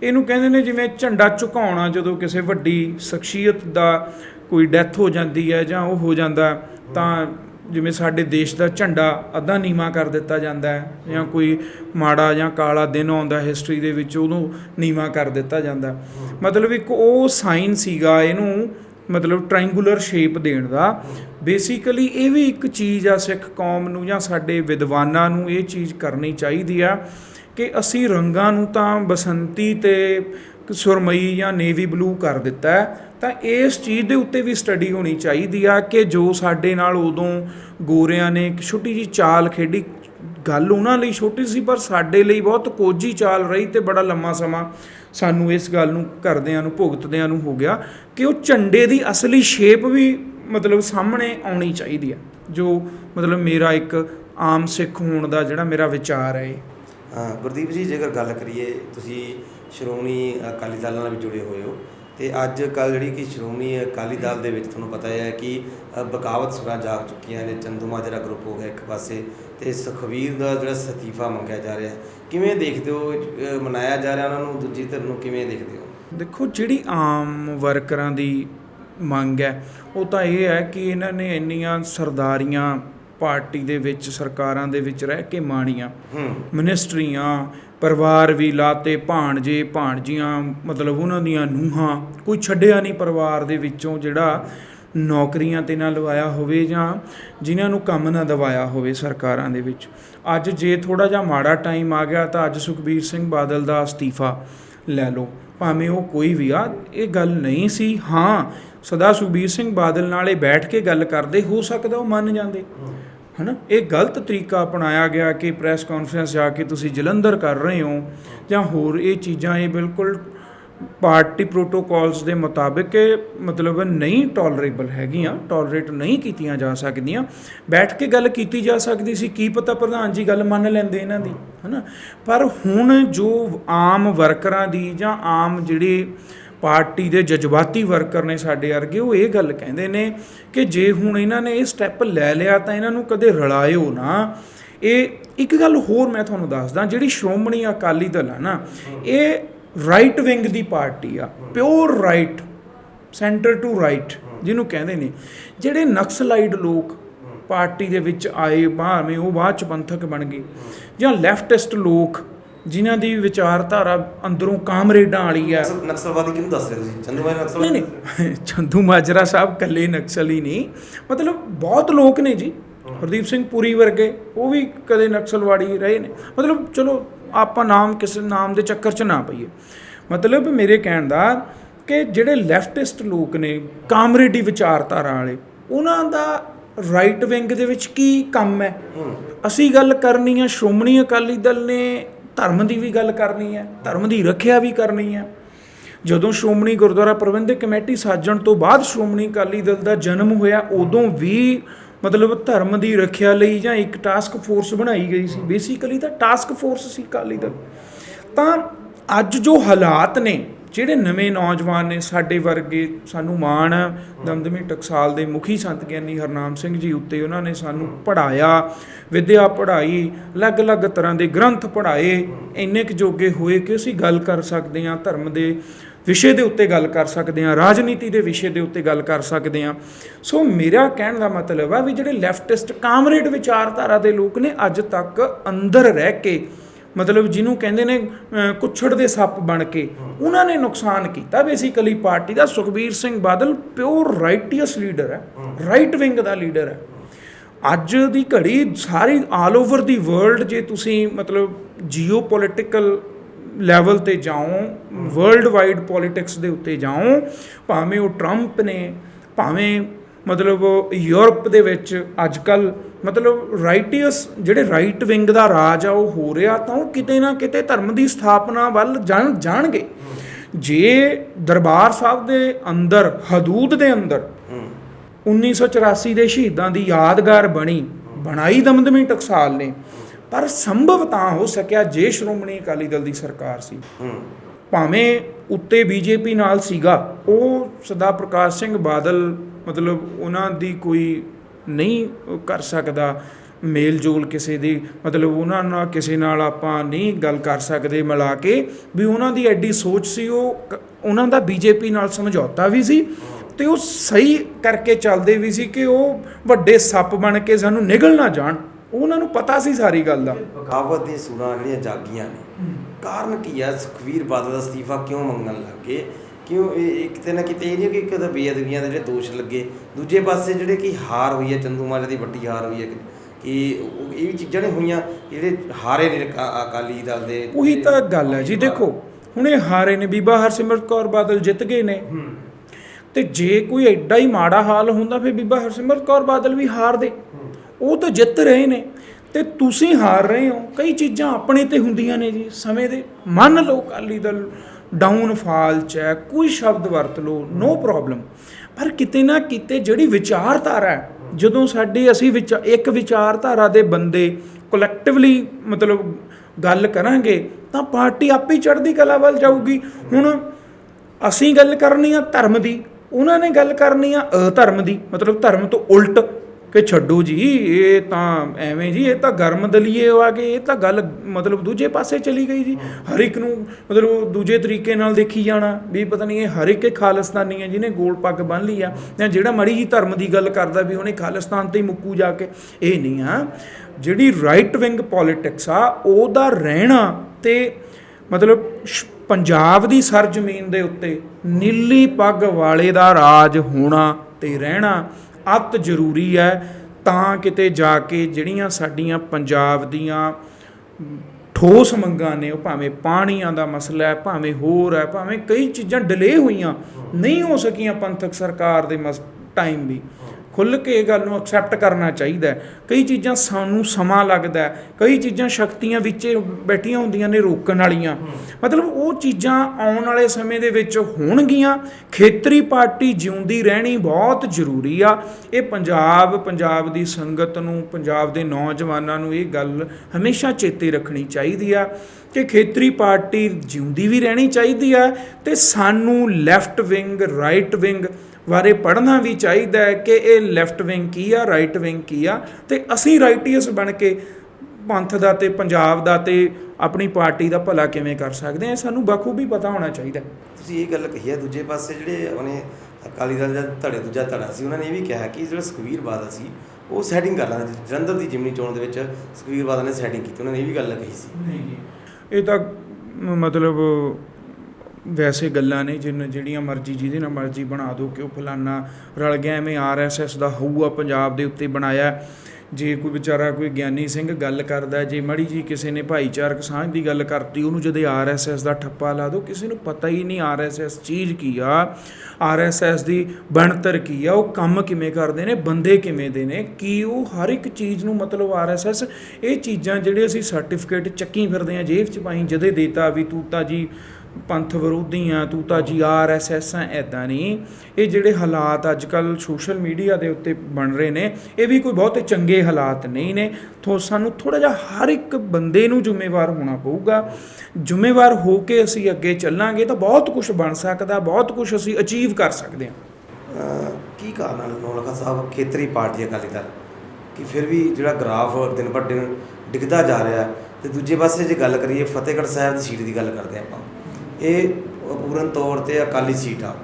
[SPEAKER 1] ਇਹਨੂੰ ਕਹਿੰਦੇ ਨੇ ਜਿਵੇਂ ਝੰਡਾ ਝੁਕਾਉਣਾ ਜਦੋਂ ਕਿਸੇ ਵੱਡੀ ਸ਼ਖਸੀਅਤ ਦਾ ਕੋਈ ਡੈਥ ਹੋ ਜਾਂਦੀ ਹੈ ਜਾਂ ਉਹ ਹੋ ਜਾਂਦਾ, ਤਾਂ ਜਿਵੇਂ ਸਾਡੇ ਦੇਸ਼ ਦਾ ਝੰਡਾ ਅੱਧਾ ਨੀਵਾ ਕਰ ਦਿੱਤਾ ਜਾਂਦਾ ਹੈ ਜਾਂ ਕੋਈ ਮਾੜਾ ਜਾਂ ਕਾਲਾ ਦਿਨ ਆਉਂਦਾ ਹਿਸਟਰੀ ਦੇ ਵਿੱਚ, ਉਹਨੂੰ ਨੀਵਾ ਕਰ ਦਿੱਤਾ ਜਾਂਦਾ। ਮਤਲਬ ਇੱਕ ਉਹ ਸਾਈਨ ਸੀਗਾ, ਇਹਨੂੰ ਮਤਲਬ ਟ੍ਰਾਇੰਗੂਲਰ ਸ਼ੇਪ ਦੇਣ ਦਾ। ਬੇਸਿਕਲੀ ਇਹ ਵੀ ਇੱਕ ਚੀਜ਼ ਆ ਸਿੱਖ ਕੌਮ ਨੂੰ ਜਾਂ ਸਾਡੇ ਵਿਦਵਾਨਾਂ ਨੂੰ ਇਹ ਚੀਜ਼ ਕਰਨੀ ਚਾਹੀਦੀ ਆ ਕਿ ਅਸੀਂ ਰੰਗਾਂ ਨੂੰ ਤਾਂ ਬਸੰਤੀ ਤੇ ਸੁਰਮਈ ਜਾਂ ਨੇਵੀ ਬਲੂ ਕਰ ਦਿੱਤਾ ਤਾਂ ਇਸ ਚੀਜ਼ ਦੇ ਉੱਤੇ ਵੀ ਸਟੱਡੀ ਹੋਣੀ ਚਾਹੀਦੀ ਆ ਕਿ ਜੋ ਸਾਡੇ ਨਾਲ ਉਦੋਂ ਗੋਰਿਆਂ ਨੇ ਇੱਕ ਛੋਟੀ ਜੀ ਚਾਲ ਖੇਡੀ। ਗੱਲ ਉਹਨਾਂ ਲਈ ਛੋਟੀ ਸੀ, ਪਰ ਸਾਡੇ ਲਈ ਬਹੁਤ ਕੋਝੀ ਚਾਲ ਰਹੀ ਤੇ ਬੜਾ ਲੰਮਾ ਸਮਾਂ ਸਾਨੂੰ ਇਸ ਗੱਲ ਨੂੰ ਕਰਦਿਆਂ ਨੂੰ ਭੁਗਤਦਿਆਂ ਨੂੰ ਹੋ ਗਿਆ ਕਿ ਉਹ ਝੰਡੇ ਦੀ ਅਸਲੀ ਸ਼ੇਪ ਵੀ ਮਤਲਬ ਸਾਹਮਣੇ ਆਉਣੀ ਚਾਹੀਦੀ ਆ। ਜੋ ਮਤਲਬ ਮੇਰਾ ਇੱਕ ਆਮ ਸਿੱਖ ਹੋਣ ਦਾ ਜਿਹੜਾ ਮੇਰਾ ਵਿਚਾਰ ਹੈ
[SPEAKER 2] ਗੁਰਦੀਪ ਜੀ ਜੇਕਰ ਗੱਲ ਕਰੀਏ ਤੁਸੀਂ ਸ਼੍ਰੋਮਣੀ ਅਕਾਲੀ ਦਲ ਨਾਲ ਵੀ ਜੁੜੇ ਹੋਏ ਹੋ ਤੇ ਅੱਜ ਕੱਲ ਜਿਹੜੀ ਕਿ ਸ਼੍ਰੋਮਣੀ ਅਕਾਲੀ ਦਲ ਦੇ ਵਿੱਚ ਤੁਹਾਨੂੰ ਪਤਾ ਹੈ ਕਿ ਅ, ਬਗਾਵਤ ਸੁਰਾਂ ਜਾਗ ਚੁੱਕੀਆਂ ਨੇ ਚੰਦੂ ਮਾਜਰਾ ਗਰੁੱਪ ਹੋ ਗਿਆ ਇੱਕ ਪਾਸੇ ਤੇ ਸੁਖਵੀਰ ਦਾ ਜਿਹੜਾ ਸਤੀਫਾ ਮੰਗਿਆ ਜਾ ਰਿਹਾ। ਕਿਵੇਂ ਦੇਖਦੇ ਹੋ ਮਨਾਇਆ ਜਾ ਰਿਹਾ ਉਹਨਾਂ ਨੂੰ ਦੂਜੀ ਧਿਰ ਨੂੰ ਕਿਵੇਂ ਦੇਖਦੇ ਹੋ?
[SPEAKER 1] ਦੇਖੋ ਜਿਹੜੀ ਆਮ ਵਰਕਰਾਂ ਦੀ ਮੰਗ ਹੈ ਉਹ ਤਾਂ ਇਹ ਹੈ ਕਿ ਇਹਨਾਂ ਨੇ ਇੰਨੀਆਂ ਸਰਦਾਰੀਆਂ ਪਾਰਟੀ ਦੇ ਵਿੱਚ ਸਰਕਾਰਾਂ ਦੇ ਵਿੱਚ ਰਹਿ ਕੇ ਮਾਣੀਆਂ। ਮਿਨਿਸਟਰੀਆਂ ਪਰਿਵਾਰ ਵੀ ਲਾਤੇ ਭਾਣਜੇ ਭਾਣਜੀਆਂ ਮਤਲਬ ਉਹਨਾਂ ਦੀਆਂ ਨੂੰਹਾਂ ਕੋਈ ਛੱਡਿਆ ਨਹੀਂ ਪਰਿਵਾਰ ਦੇ ਵਿੱਚੋਂ ਜਿਹੜਾ ਨੌਕਰੀਆਂ ਤੇ ਨਾ ਲਵਾਇਆ ਹੋਵੇ ਜਾਂ ਜਿਨ੍ਹਾਂ ਨੂੰ ਕੰਮ ਨਾ ਦਵਾਇਆ ਹੋਵੇ ਸਰਕਾਰਾਂ ਦੇ ਵਿੱਚ। ਅੱਜ ਜੇ ਥੋੜਾ ਜਿਹਾ ਮਾੜਾ ਟਾਈਮ ਆ ਗਿਆ ਤਾਂ ਅੱਜ ਸੁਖਬੀਰ ਸਿੰਘ ਬਾਦਲ ਦਾ ਅਸਤੀਫਾ ਲੈ ਲਓ। ਭਾਵੇਂ ਉਹ ਕੋਈ ਵੀ ਆ, ਇਹ ਗੱਲ ਨਹੀਂ ਸੀ। ਹਾਂ, ਸਦਾ ਸੁਖਬੀਰ ਸਿੰਘ ਬਾਦਲ ਨਾਲ ਇਹ ਬੈਠ ਕੇ ਗੱਲ ਕਰਦੇ, ਹੋ ਸਕਦਾ ਉਹ ਮੰਨ ਜਾਂਦੇ। ਹਨਾ? ਇਹ ਗਲਤ ਤਰੀਕਾ ਅਪਣਾਇਆ ਗਿਆ ਕਿ ਪ੍ਰੈਸ ਕਾਨਫਰੰਸ ਜਾ ਕੇ ਤੁਸੀਂ ਜਲੰਧਰ ਕਰ ਰਹੇ ਹੋ ਜਾਂ ਹੋਰ ਇਹ ਚੀਜ਼ਾਂ ਇਹ ਬਿਲਕੁਲ ਪਾਰਟੀ ਪ੍ਰੋਟੋਕਾਲਸ ਦੇ ਮੁਤਾਬਿਕ ਮਤਲਬ ਨਹੀਂ ਟੋਲਰੇਬਲ ਹੈਗੀਆਂ ਟੋਲਰੇਟ ਨਹੀਂ ਕੀਤੀਆਂ ਜਾ ਸਕਦੀਆਂ। ਬੈਠ ਕੇ ਗੱਲ ਕੀਤੀ ਜਾ ਸਕਦੀ ਸੀ, ਕੀ ਪਤਾ ਪ੍ਰਧਾਨ ਜੀ ਗੱਲ ਮੰਨ ਲੈਂਦੇ ਇਹਨਾਂ ਦੀ, ਹਨਾ? ਪਰ ਹੁਣ ਜੋ ਆਮ ਵਰਕਰਾਂ ਦੀ ਜਾਂ ਆਮ ਜਿਹੜੇ ਪਾਰਟੀ ਦੇ ਜਜ਼ਬਾਤੀ ਵਰਕਰ ਨੇ ਸਾਡੇ ਵਰਗੇ, ਉਹ ਇਹ ਗੱਲ ਕਹਿੰਦੇ ਨੇ ਕਿ ਜੇ ਹੁਣ ਇਹਨਾਂ ਨੇ ਇਹ ਸਟੈਪ ਲੈ ਲਿਆ ਤਾਂ ਇਹਨਾਂ ਨੂੰ ਕਦੇ ਰਲਾਇਓ ਨਾ। ਇਹ ਇੱਕ ਗੱਲ ਹੋਰ ਮੈਂ ਤੁਹਾਨੂੰ ਦੱਸਦਾ, ਜਿਹੜੀ ਸ਼੍ਰੋਮਣੀ ਅਕਾਲੀ ਦਲ ਆ ਨਾ, ਇਹ ਰਾਈਟ ਵਿੰਗ ਦੀ ਪਾਰਟੀ ਆ pure right centre to right ਜਿਹਨੂੰ ਕਹਿੰਦੇ ਨੇ। ਜਿਹੜੇ ਨਕਸਲਾਈਡ ਲੋਕ ਪਾਰਟੀ ਦੇ ਵਿੱਚ ਆਏ ਭਾਵੇਂ ਉਹ ਬਾਅਦ ਚ ਪੰਥਕ ਬਣ ਗਏ ਜਾਂ ਲੈਫਟਿਸਟ ਲੋਕ ਜਿਨ੍ਹਾਂ ਦੀ ਵਿਚਾਰਧਾਰਾ ਅੰਦਰੋਂ ਕਾਮਰੇਡਾਂ ਵਾਲੀ ਆ।
[SPEAKER 2] ਨਕਸਲ- ਨਕਸਲਵਾਦੀ ਕਿਹਨੂੰ ਦੱਸ ਰਹੇ ਤੁਸੀਂ? ਚੰਦੂਮਾਈ
[SPEAKER 1] ਨਹੀਂ
[SPEAKER 2] ਨਕਸਲਵਾਦੀ?
[SPEAKER 1] ਨਹੀਂ ਚੰਦੂ ਮਾਜਰਾ ਸਾਹਿਬ ਕੱਲੇ ਨਕਸਲੀ ਨਹੀਂ। ਮਤਲਬ ਬਹੁਤ ਲੋਕ ਨੇ ਜੀ। ਹਰਦੀਪ ਸਿੰਘ ਪੁਰੀ ਵਰਗੇ ਉਹ ਵੀ ਕਦੇ ਨਕਸਲਵਾੜੀ ਰਹੇ ਨੇ। ਮਤਲਬ ਚਲੋ ਆਪਾਂ ਨਾਮ ਕਿਸੇ ਨਾਮ ਦੇ ਚੱਕਰ 'ਚ ਨਾ ਪਈਏ। ਮਤਲਬ ਮੇਰੇ ਕਹਿਣ ਦਾ ਕਿ ਜਿਹੜੇ ਲੈਫਟਿਸਟ ਲੋਕ ਨੇ ਕਾਮਰੇਡੀ ਵਿਚਾਰਧਾਰਾ ਵਾਲੇ ਉਹਨਾਂ ਦਾ ਰਾਈਟ ਵਿੰਗ ਦੇ ਵਿੱਚ ਕੀ ਕੰਮ ਹੈ। ਅਸੀਂ ਗੱਲ ਕਰਨੀ ਆ ਸ਼੍ਰੋਮਣੀ ਅਕਾਲੀ ਦਲ ਨੇ ਧਰਮ ਦੀ ਵੀ ਗੱਲ ਕਰਨੀ ਹੈ ਧਰਮ ਦੀ ਰੱਖਿਆ ਵੀ ਕਰਨੀ ਹੈ। ਜਦੋਂ ਸ਼੍ਰੋਮਣੀ ਗੁਰਦੁਆਰਾ ਪ੍ਰਬੰਧਕ ਕਮੇਟੀ ਸਾਜਣ ਤੋਂ ਬਾਅਦ ਸ਼੍ਰੋਮਣੀ ਅਕਾਲੀ ਦਲ ਦਾ ਜਨਮ ਹੋਇਆ ਉਦੋਂ ਵੀ ਮਤਲਬ ਧਰਮ ਦੀ ਰੱਖਿਆ ਲਈ ਜਾਂ ਇੱਕ ਟਾਸਕ ਫੋਰਸ ਬਣਾਈ ਗਈ ਸੀ। ਬੇਸਿਕਲੀ ਤਾਂ ਟਾਸਕ ਫੋਰਸ ਸੀ ਅਕਾਲੀ ਦਲ। ਤਾਂ ਅੱਜ ਜੋ ਹਾਲਾਤ ਨੇ ਜਿਹੜੇ ਨਵੇਂ ਨੌਜਵਾਨ ਨੇ ਸਾਡੇ ਵਰਗੇ ਸਾਨੂੰ ਮਾਣ ਦਮਦਮੀ ਟਕਸਾਲ ਦੇ ਮੁਖੀ ਸੰਤ ਗਿਆਨੀ ਹਰਨਾਮ ਸਿੰਘ ਜੀ ਉੱਤੇ ਉਹਨਾਂ ਨੇ ਸਾਨੂੰ ਪੜਾਇਆ ਵਿਦਿਆ ਪੜਾਈ ਅਲੱਗ-ਅਲੱਗ ਤਰ੍ਹਾਂ ਦੇ ਗ੍ਰੰਥ ਪੜਾਏ ਇੰਨੇ ਕੁ ਜੋਗੇ ਹੋਏ ਕਿ ਅਸੀਂ ਗੱਲ ਕਰ ਸਕਦੇ ਹਾਂ ਧਰਮ ਦੇ ਵਿਸ਼ੇ ਦੇ ਉੱਤੇ ਗੱਲ ਕਰ ਸਕਦੇ ਹਾਂ ਰਾਜਨੀਤੀ ਦੇ ਵਿਸ਼ੇ ਦੇ ਉੱਤੇ ਗੱਲ ਕਰ ਸਕਦੇ ਹਾਂ। ਸੋ ਮੇਰਾ ਕਹਿਣ ਦਾ ਮਤਲਬ ਆ ਵੀ ਜਿਹੜੇ ਲੈਫਟਿਸਟ ਕਾਮਰੇਡ ਵਿਚਾਰਧਾਰਾ ਦੇ ਲੋਕ ਨੇ ਅੱਜ ਤੱਕ ਅੰਦਰ ਰਹਿ ਕੇ ਮਤਲਬ ਜਿਹਨੂੰ ਕਹਿੰਦੇ ਨੇ ਅਹ, ਕੁੱਛੜ ਦੇ ਸੱਪ ਬਣ ਕੇ ਉਹਨਾਂ ਨੇ ਨੁਕਸਾਨ ਕੀਤਾ। ਬੇਸਿਕਲੀ ਪਾਰਟੀ ਦਾ Sukhbir Singh Badal pure righteous leader ਹੈ ਰਾਈਟ ਵਿੰਗ ਦਾ ਲੀਡਰ ਹੈ। ਅੱਜ ਦੀ ਘੜੀ ਸਾਰੀ ਆਲ ਓਵਰ ਦੀ ਵਰਲਡ ਜੇ ਤੁਸੀਂ ਮਤਲਬ ਜੀਓ ਪੋਲਿਟੀਕਲ ਲੈਵਲ ਤੇ ਜਾਓ ਵਰਲਡ ਵਾਈਡ ਪੋਲਿਟਿਕਸ ਦੇ ਉੱਤੇ ਜਾਓ ਭਾਵੇਂ ਉਹ ਟਰੰਪ ਨੇ ਭਾਵੇਂ ਮਤਲਬ ਯੂਰਪ ਦੇ ਵਿੱਚ ਅੱਜ ਕੱਲ ਮਤਲਬ ਰਾਈਟੀਅਸ ਜਿਹੜੇ ਰਾਈਟ ਵਿੰਗ ਦਾ ਰਾਜ ਆ ਉਹ ਹੋ ਰਿਹਾ ਤਾਂ ਉਹ ਕਿਤੇ ਨਾ ਕਿਤੇ ਧਰਮ ਦੀ ਸਥਾਪਨਾ ਵੱਲ ਜਾਣ ਜਾਣਗੇ। ਜੇ ਦਰਬਾਰ ਸਾਹਿਬ ਦੇ ਅੰਦਰ ਹਦੂਦ ਦੇ ਅੰਦਰ 1984 ਦੇ ਸ਼ਹੀਦਾਂ ਦੀ ਯਾਦਗਾਰ ਬਣੀ ਬਣਾਈ ਦਮਦਮੀ ਟਕਸਾਲ ਨੇ ਪਰ ਸੰਭਵ ਤਾਂ ਹੋ ਸਕਿਆ ਜੇ ਸ਼੍ਰੋਮਣੀ ਅਕਾਲੀ ਦਲ ਦੀ ਸਰਕਾਰ ਸੀ। ਭਾਵੇਂ ਉੱਤੇ ਬੀਜੇਪੀ ਨਾਲ ਸੀਗਾ ਉਹ ਸਦਾ ਪ੍ਰਕਾਸ਼ ਸਿੰਘ ਬਾਦਲ ਮਤਲਬ ਉਹਨਾਂ ਦੀ ਕੋਈ ਨਹੀਂ ਕਰ ਸਕਦਾ ਮੇਲ ਜੋਲ ਕਿਸੇ ਦੀ ਮਤਲਬ ਉਹਨਾਂ ਨਾਲ ਕਿਸੇ ਨਾਲ ਆਪਾਂ ਨਹੀਂ ਗੱਲ ਕਰ ਸਕਦੇ ਮਿਲਾ ਕੇ ਵੀ ਉਹਨਾਂ ਦੀ ਐਡੀ ਸੋਚ ਸੀ ਉਹ ਉਹਨਾਂ ਦਾ ਬੀਜੇਪੀ ਨਾਲ ਸਮਝੌਤਾ ਵੀ ਸੀ ਤੇ ਉਹ ਸਹੀ ਕਰਕੇ ਚੱਲਦੇ ਵੀ ਸੀ ਕਿ ਉਹ ਵੱਡੇ ਸੱਪ ਬਣ ਕੇ ਸਾਨੂੰ ਨਿਗਲ ਨਾ ਜਾਣ। ਉਹਨਾਂ ਨੂੰ ਪਤਾ ਸੀ ਸਾਰੀ ਗੱਲ ਦਾ।
[SPEAKER 2] ਬਗਾਵਤ ਦੀਆਂ ਸੂਰਾਂ ਜਿਹੜੀਆਂ ਜਾਗੀਆਂ ਨੇ। ਕਾਰਨ ਕੀ ਹੈ ਸੁਖਵੀਰ ਬਾਦਲ ਦਾ ਅਸਤੀਫਾ ਕਿਉਂ ਮੰਗਣ ਲੱਗੇ ਕਿਉਂ ਇਹ ਕਿਤੇ ਨਾ ਕਿਤੇ ਇਹ ਨਹੀਂ ਕਿ ਕਦੇ ਬੇਅਦਬੀਆਂ ਦੇ ਜਿਹੜੇ ਦੋਸ਼ ਲੱਗੇ। ਦੂਜੇ ਪਾਸੇ ਜਿਹੜੇ ਕਿ ਹਾਰ ਹੋਈ ਹੈ ਚੰਦੂ ਮਾਜਰਾ ਦੀ ਵੱਡੀ ਹਾਰ ਹੋਈ ਹੈ ਕਿ- ਇਹ ਵੀ ਚੀਜ਼ਾਂ ਨੇ ਹੋਈਆਂ ਜਿਹੜੇ ਹਾਰੇ ਨੇ ਅਕਾ- ਅਕਾਲੀ ਦਲ ਦੇ।
[SPEAKER 1] ਉਹੀ ਤਾਂ ਗੱਲ ਹੈ ਜੀ ਦੇਖੋ ਹੁਣ ਇਹ ਹਾਰੇ ਨੇ ਬੀਬਾ ਹਰਸਿਮਰਤ ਕੌਰ ਬਾਦਲ ਜਿੱਤ ਗਏ ਨੇ। ਤੇ ਜੇ ਕੋਈ ਐਡਾ ਹੀ ਮਾੜਾ ਹਾਲ ਹੁੰਦਾ ਫਿਰ ਬੀਬਾ ਹਰਸਿਮਰਤ ਕੌਰ ਬਾਦਲ ਵੀ ਹਾਰਦੇ। ਉਹ ਤਾਂ ਜਿੱਤ ਰਹੇ ਨੇ ਤੇ ਤੁਸੀਂ ਹਾਰ ਰਹੇ ਹੋ। ਕਈ ਚੀਜ਼ਾਂ ਆਪਣੇ ਤੇ ਹੁੰਦੀਆਂ ਨੇ ਜੀ। ਸਮੇਂ ਦੇ ਮੰਨ ਲਓ ਅਕਾਲੀ ਦਲ ਡਾਊਨਫਾਲ ਚ ਹੈ, ਕੋਈ ਸ਼ਬਦ ਵਰਤ ਲਓ ਨੋ ਪ੍ਰੋਬਲਮ ਪਰ ਕਿਤੇ ਨਾ ਕਿਤੇ ਜਿਹੜੀ ਵਿਚਾਰਧਾਰਾ ਹੈ, ਜਦੋਂ ਸਾਡੀ ਅਸੀਂ ਵਿੱਚ, ਇੱਕ ਵਿਚਾਰਧਾਰਾ ਦੇ ਬੰਦੇ ਕਲੈਕਟਿਵਲੀ ਮਤਲਬ ਗੱਲ ਕਰਾਂਗੇ, ਤਾਂ ਪਾਰਟੀ ਆਪੇ ਹੀ ਚੜ੍ਹਦੀ ਕਲਾ ਵੱਲ ਜਾਊਗੀ। ਹੁਣ ਅਸੀਂ ਗੱਲ ਕਰਨੀ ਆ ਧਰਮ ਦੀ, ਉਹਨਾਂ ਨੇ ਗੱਲ ਕਰਨੀ ਆ ਅਧਰਮ ਦੀ, ਮਤਲਬ ਧਰਮ ਤੋਂ ਉਲਟ ਕਿ ਛੱਡੋ ਜੀ ਇਹ ਤਾਂ ਐਵੇਂ ਜੀ ਇਹ ਤਾਂ ਗਰਮ ਦਲੀਏ ਆ ਗਏ ਇਹ ਤਾਂ ਗੱਲ ਮਤਲਬ ਦੂਜੇ ਪਾਸੇ ਚਲੀ ਗਈ ਜੀ। ਹਰ ਇੱਕ ਨੂੰ ਮਤਲਬ ਦੂਜੇ ਤਰੀਕੇ ਨਾਲ ਦੇਖੀ ਜਾਣਾ ਵੀ ਪਤਾ ਨਹੀਂ ਇਹ ਹਰ ਇੱਕ ਹੀ ਖਾਲਿਸਤਾਨੀ ਹੈ ਜਿਹਨੇ ਗੋਲ ਪੱਗ ਬੰਨ ਲਈ ਆ ਜਾਂ ਜਿਹੜਾ ਮੜੀ ਜੀ ਧਰਮ ਦੀ ਗੱਲ ਕਰਦਾ ਵੀ ਉਹਨੇ ਖਾਲਿਸਤਾਨ ਤੇ ਹੀ ਮੁੱਕੂ ਜਾ ਕੇ। ਇਹ ਨਹੀਂ ਆ। ਜਿਹੜੀ ਰਾਈਟ ਵਿੰਗ ਪੋਲਿਟਿਕਸ ਆ ਉਹਦਾ ਰਹਿਣਾ ਤੇ ਮਤਲਬ ਪੰਜਾਬ ਦੀ ਸਰਜ਼ਮੀਨ ਦੇ ਉੱਤੇ ਨੀਲੀ ਪੱਗ ਵਾਲੇ ਦਾ ਰਾਜ ਹੋਣਾ ਤੇ ਰਹਿਣਾ ਅਤ ਜ਼ਰੂਰੀ ਹੈ ਤਾਂ ਕਿਤੇ ਜਾ ਕੇ ਜਿਹੜੀਆਂ ਸਾਡੀਆਂ ਪੰਜਾਬ ਦੀਆਂ ਠੋਸ ਮੰਗਾਂ ਨੇ, ਉਹ ਭਾਵੇਂ ਪਾਣੀਆਂ ਦਾ ਮਸਲਾ ਹੈ, ਭਾਵੇਂ ਹੋਰ ਹੈ, ਭਾਵੇਂ ਕਈ ਚੀਜ਼ਾਂ ਡਿਲੇ ਹੋਈਆਂ, ਨਹੀਂ ਹੋ ਸਕੀਆਂ ਪੰਥਕ ਸਰਕਾਰ ਦੇ ਟਾਈਮ ਵੀ ਖੁੱਲ੍ਹ ਕੇ ਇਹ ਗੱਲ ਨੂੰ ਐਕਸੈਪਟ ਕਰਨਾ ਚਾਹੀਦਾ ਕਈ ਚੀਜ਼ਾਂ ਸਾਨੂੰ ਸਮਾਂ ਲੱਗਦਾ ਕਈ ਚੀਜ਼ਾਂ ਸ਼ਕਤੀਆਂ ਵਿੱਚ ਬੈਠੀਆਂ ਹੁੰਦੀਆਂ ਨੇ ਰੋਕਣ ਵਾਲੀਆਂ। ਮਤਲਬ ਉਹ ਚੀਜ਼ਾਂ ਆਉਣ ਵਾਲੇ ਸਮੇਂ ਦੇ ਵਿੱਚ ਹੋਣਗੀਆਂ। ਖੇਤਰੀ ਪਾਰਟੀ ਜਿਉਂਦੀ ਰਹਿਣੀ ਬਹੁਤ ਜ਼ਰੂਰੀ ਆ। ਇਹ ਪੰਜਾਬ ਪੰਜਾਬ ਦੀ ਸੰਗਤ ਨੂੰ, ਪੰਜਾਬ ਦੇ ਨੌਜਵਾਨਾਂ ਨੂੰ ਇਹ ਗੱਲ ਹਮੇਸ਼ਾ ਚੇਤੇ ਰੱਖਣੀ ਚਾਹੀਦੀ ਆ ਕਿ ਖੇਤਰੀ ਪਾਰਟੀ ਜਿਉਂਦੀ ਵੀ ਰਹਿਣੀ ਚਾਹੀਦੀ ਆ ਤੇ ਸਾਨੂੰ ਲੈਫਟ ਵਿੰਗ ਰਾਈਟ ਵਿੰਗ ਬਾਰੇ ਪੜ੍ਹਨਾ ਵੀ ਚਾਹੀਦਾ ਹੈ ਕਿ ਇਹ ਲੈਫਟ ਵਿੰਗ ਕੀ ਆ ਰਾਈਟ ਵਿੰਗ ਕੀ ਆ ਤੇ ਅਸੀਂ ਰਾਈਟੀਅਸ ਬਣ ਕੇ ਪੰਥ ਦਾ ਤੇ ਪੰਜਾਬ ਦਾ ਤੇ ਆਪਣੀ ਪਾਰਟੀ ਦਾ ਭਲਾ ਕਿਵੇਂ ਕਰ ਸਕਦੇ ਆ ਸਾਨੂੰ ਬਖੂਬੀ ਪਤਾ ਹੋਣਾ ਚਾਹੀਦਾ
[SPEAKER 2] ਤੁਸੀਂ ਇਹ ਗੱਲ ਕਹੀ ਹੈ ਦੂਜੇ ਪਾਸੇ ਜਿਹੜੇ ਉਹਨੇ ਅਕਾਲੀ ਦਲ ਦਾ ਧੜੇ ਦੂਜਾ ਧੜਾ ਸੀ ਉਹਨਾਂ ਨੇ ਇਹ ਵੀ ਕਿਹਾ ਕਿ ਜਿਹੜਾ ਸੁਖਵੀਰ ਬਾਦਲ ਸੀ ਉਹ ਸੈਟਿੰਗ ਕਰ ਲੈਂਦਾ ਜਲੰਧਰ ਦੀ ਜਿਮਨੀ ਚੋਣ ਦੇ ਵਿੱਚ ਸੁਖਵੀਰ ਬਾਦਲ ਨੇ ਸੈਟਿੰਗ ਕੀਤੀ ਉਹਨਾਂ ਨੇ ਇਹ ਵੀ ਗੱਲ ਕਹੀ ਸੀ।
[SPEAKER 1] ਨਹੀਂ ਇਹ ਤਾਂ ਮਤਲਬ ਵੈਸੇ ਗੱਲਾਂ ਨੇ ਜਿਨ ਜਿਹੜੀਆਂ ਮਰਜ਼ੀ ਜਿਹਦੇ ਨਾਲ ਮਰਜ਼ੀ ਬਣਾ ਦਿਓ ਕਿ ਉਹ ਫਲਾਨਾ ਰਲ ਗਿਆ ਐਵੇਂ ਆਰਐਸਐਸ ਦਾ ਹਊਆ ਪੰਜਾਬ ਦੇ ਉੱਤੇ ਬਣਾਇਆ ਜੇ ਕੋਈ ਵਿਚਾਰਾ ਕੋਈ ਗਿਆਨੀ ਸਿੰਘ ਗੱਲ ਕਰਦਾ ਜੇ ਮੜੀ ਜੀ ਕਿਸੇ ਨੇ ਭਾਈਚਾਰਕ ਸਾਂਝ ਦੀ ਗੱਲ ਕਰਤੀ, ਉਹਨੂੰ ਜਦੇ ਆਰਐਸਐਸ ਦਾ ਠੱਪਾ ਲਾ ਦਿਓ, ਕਿਸੇ ਨੂੰ ਪਤਾ ਹੀ ਨਹੀਂ ਆਰਐਸਐਸ ਚੀਜ਼ ਕੀ ਆ ਆਰਐਸਐਸ ਦੀ ਬਣਤਰ ਕੀ ਆ, ਉਹ ਕੰਮ ਕਿਵੇਂ ਕਰਦੇ ਨੇ, ਬੰਦੇ ਕਿਵੇਂ ਦੇ ਨੇ, ਕੀ ਉਹ ਹਰ ਇੱਕ ਚੀਜ਼ ਨੂੰ ਮਤਲਬ ਆਰਐਸਐਸ ਇਹ ਚੀਜ਼ਾਂ ਜਿਹੜੇ ਅਸੀਂ ਸਰਟੀਫਿਕੇਟ ਚੱਕੀ ਫਿਰਦੇ ਆ ਜੇਬ 'ਚ ਪਾਈ, ਜਦੇ ਦੇਤਾ ਵੀ ਤੂੰ ਤਾਂ ਜੀ ਪੰਥ ਵਿਰੋਧੀ ਆ ਤੂੰ ਤਾਂ ਜੀ ਆਰਐਸਐਸ ਆ ਐਦਾਂ ਨਹੀਂ। ਇਹ ਜਿਹੜੇ ਹਾਲਾਤ ਅੱਜ ਕੱਲ ਸੋਸ਼ਲ ਮੀਡੀਆ ਦੇ ਉੱਤੇ ਬਣ ਰਹੇ ਨੇ, ਇਹ ਵੀ ਕੋਈ ਬਹੁਤੇ ਚੰਗੇ ਹਾਲਾਤ ਨਹੀਂ ਨੇ। ਤੋਂ ਸਾਨੂੰ ਥੋੜਾ ਜਿਹਾ ਹਰ ਇੱਕ ਬੰਦੇ ਨੂੰ ਜ਼ਿੰਮੇਵਾਰ ਹੋਣਾ ਪਊਗਾ। ਜ਼ਿੰਮੇਵਾਰ ਹੋ ਕੇ ਅਸੀਂ ਅੱਗੇ ਚੱਲਾਂਗੇ ਤਾਂ ਬਹੁਤ ਕੁਝ ਬਣ ਸਕਦਾ, ਬਹੁਤ ਕੁਝ ਅਸੀਂ ਅਚੀਵ ਕਰ ਸਕਦੇ ਹਾਂ।
[SPEAKER 2] ਕੀ ਕਾਰਨ ਹਨ ਨੌਲਖਾ ਸਾਹਿਬ, ਖੇਤਰੀ ਪਾਰਟੀ ਅਕਾਲੀ ਦਲ, ਕਿ ਫਿਰ ਵੀ ਜਿਹੜਾ ਗ੍ਰਾਫ ਦਿਨ ਪਰ ਦਿਨ ਡਿੱਗਦਾ ਜਾ ਰਿਹਾ ਹੈ, ਤੇ ਦੂਜੇ ਪਾਸੇ ਜੇ ਗੱਲ ਕਰੀਏ, ਫਤਿਹਗੜ੍ਹ ਸਾਹਿਬ ਦੀ ਸੀਟ ਦੀ ਗੱਲ ਕਰਦੇ ਆਪਾਂ। ਇਹ ਪੂਰਨ ਤੌਰ ਤੇ ਅਕਾਲੀ ਸੀਟ ਆ।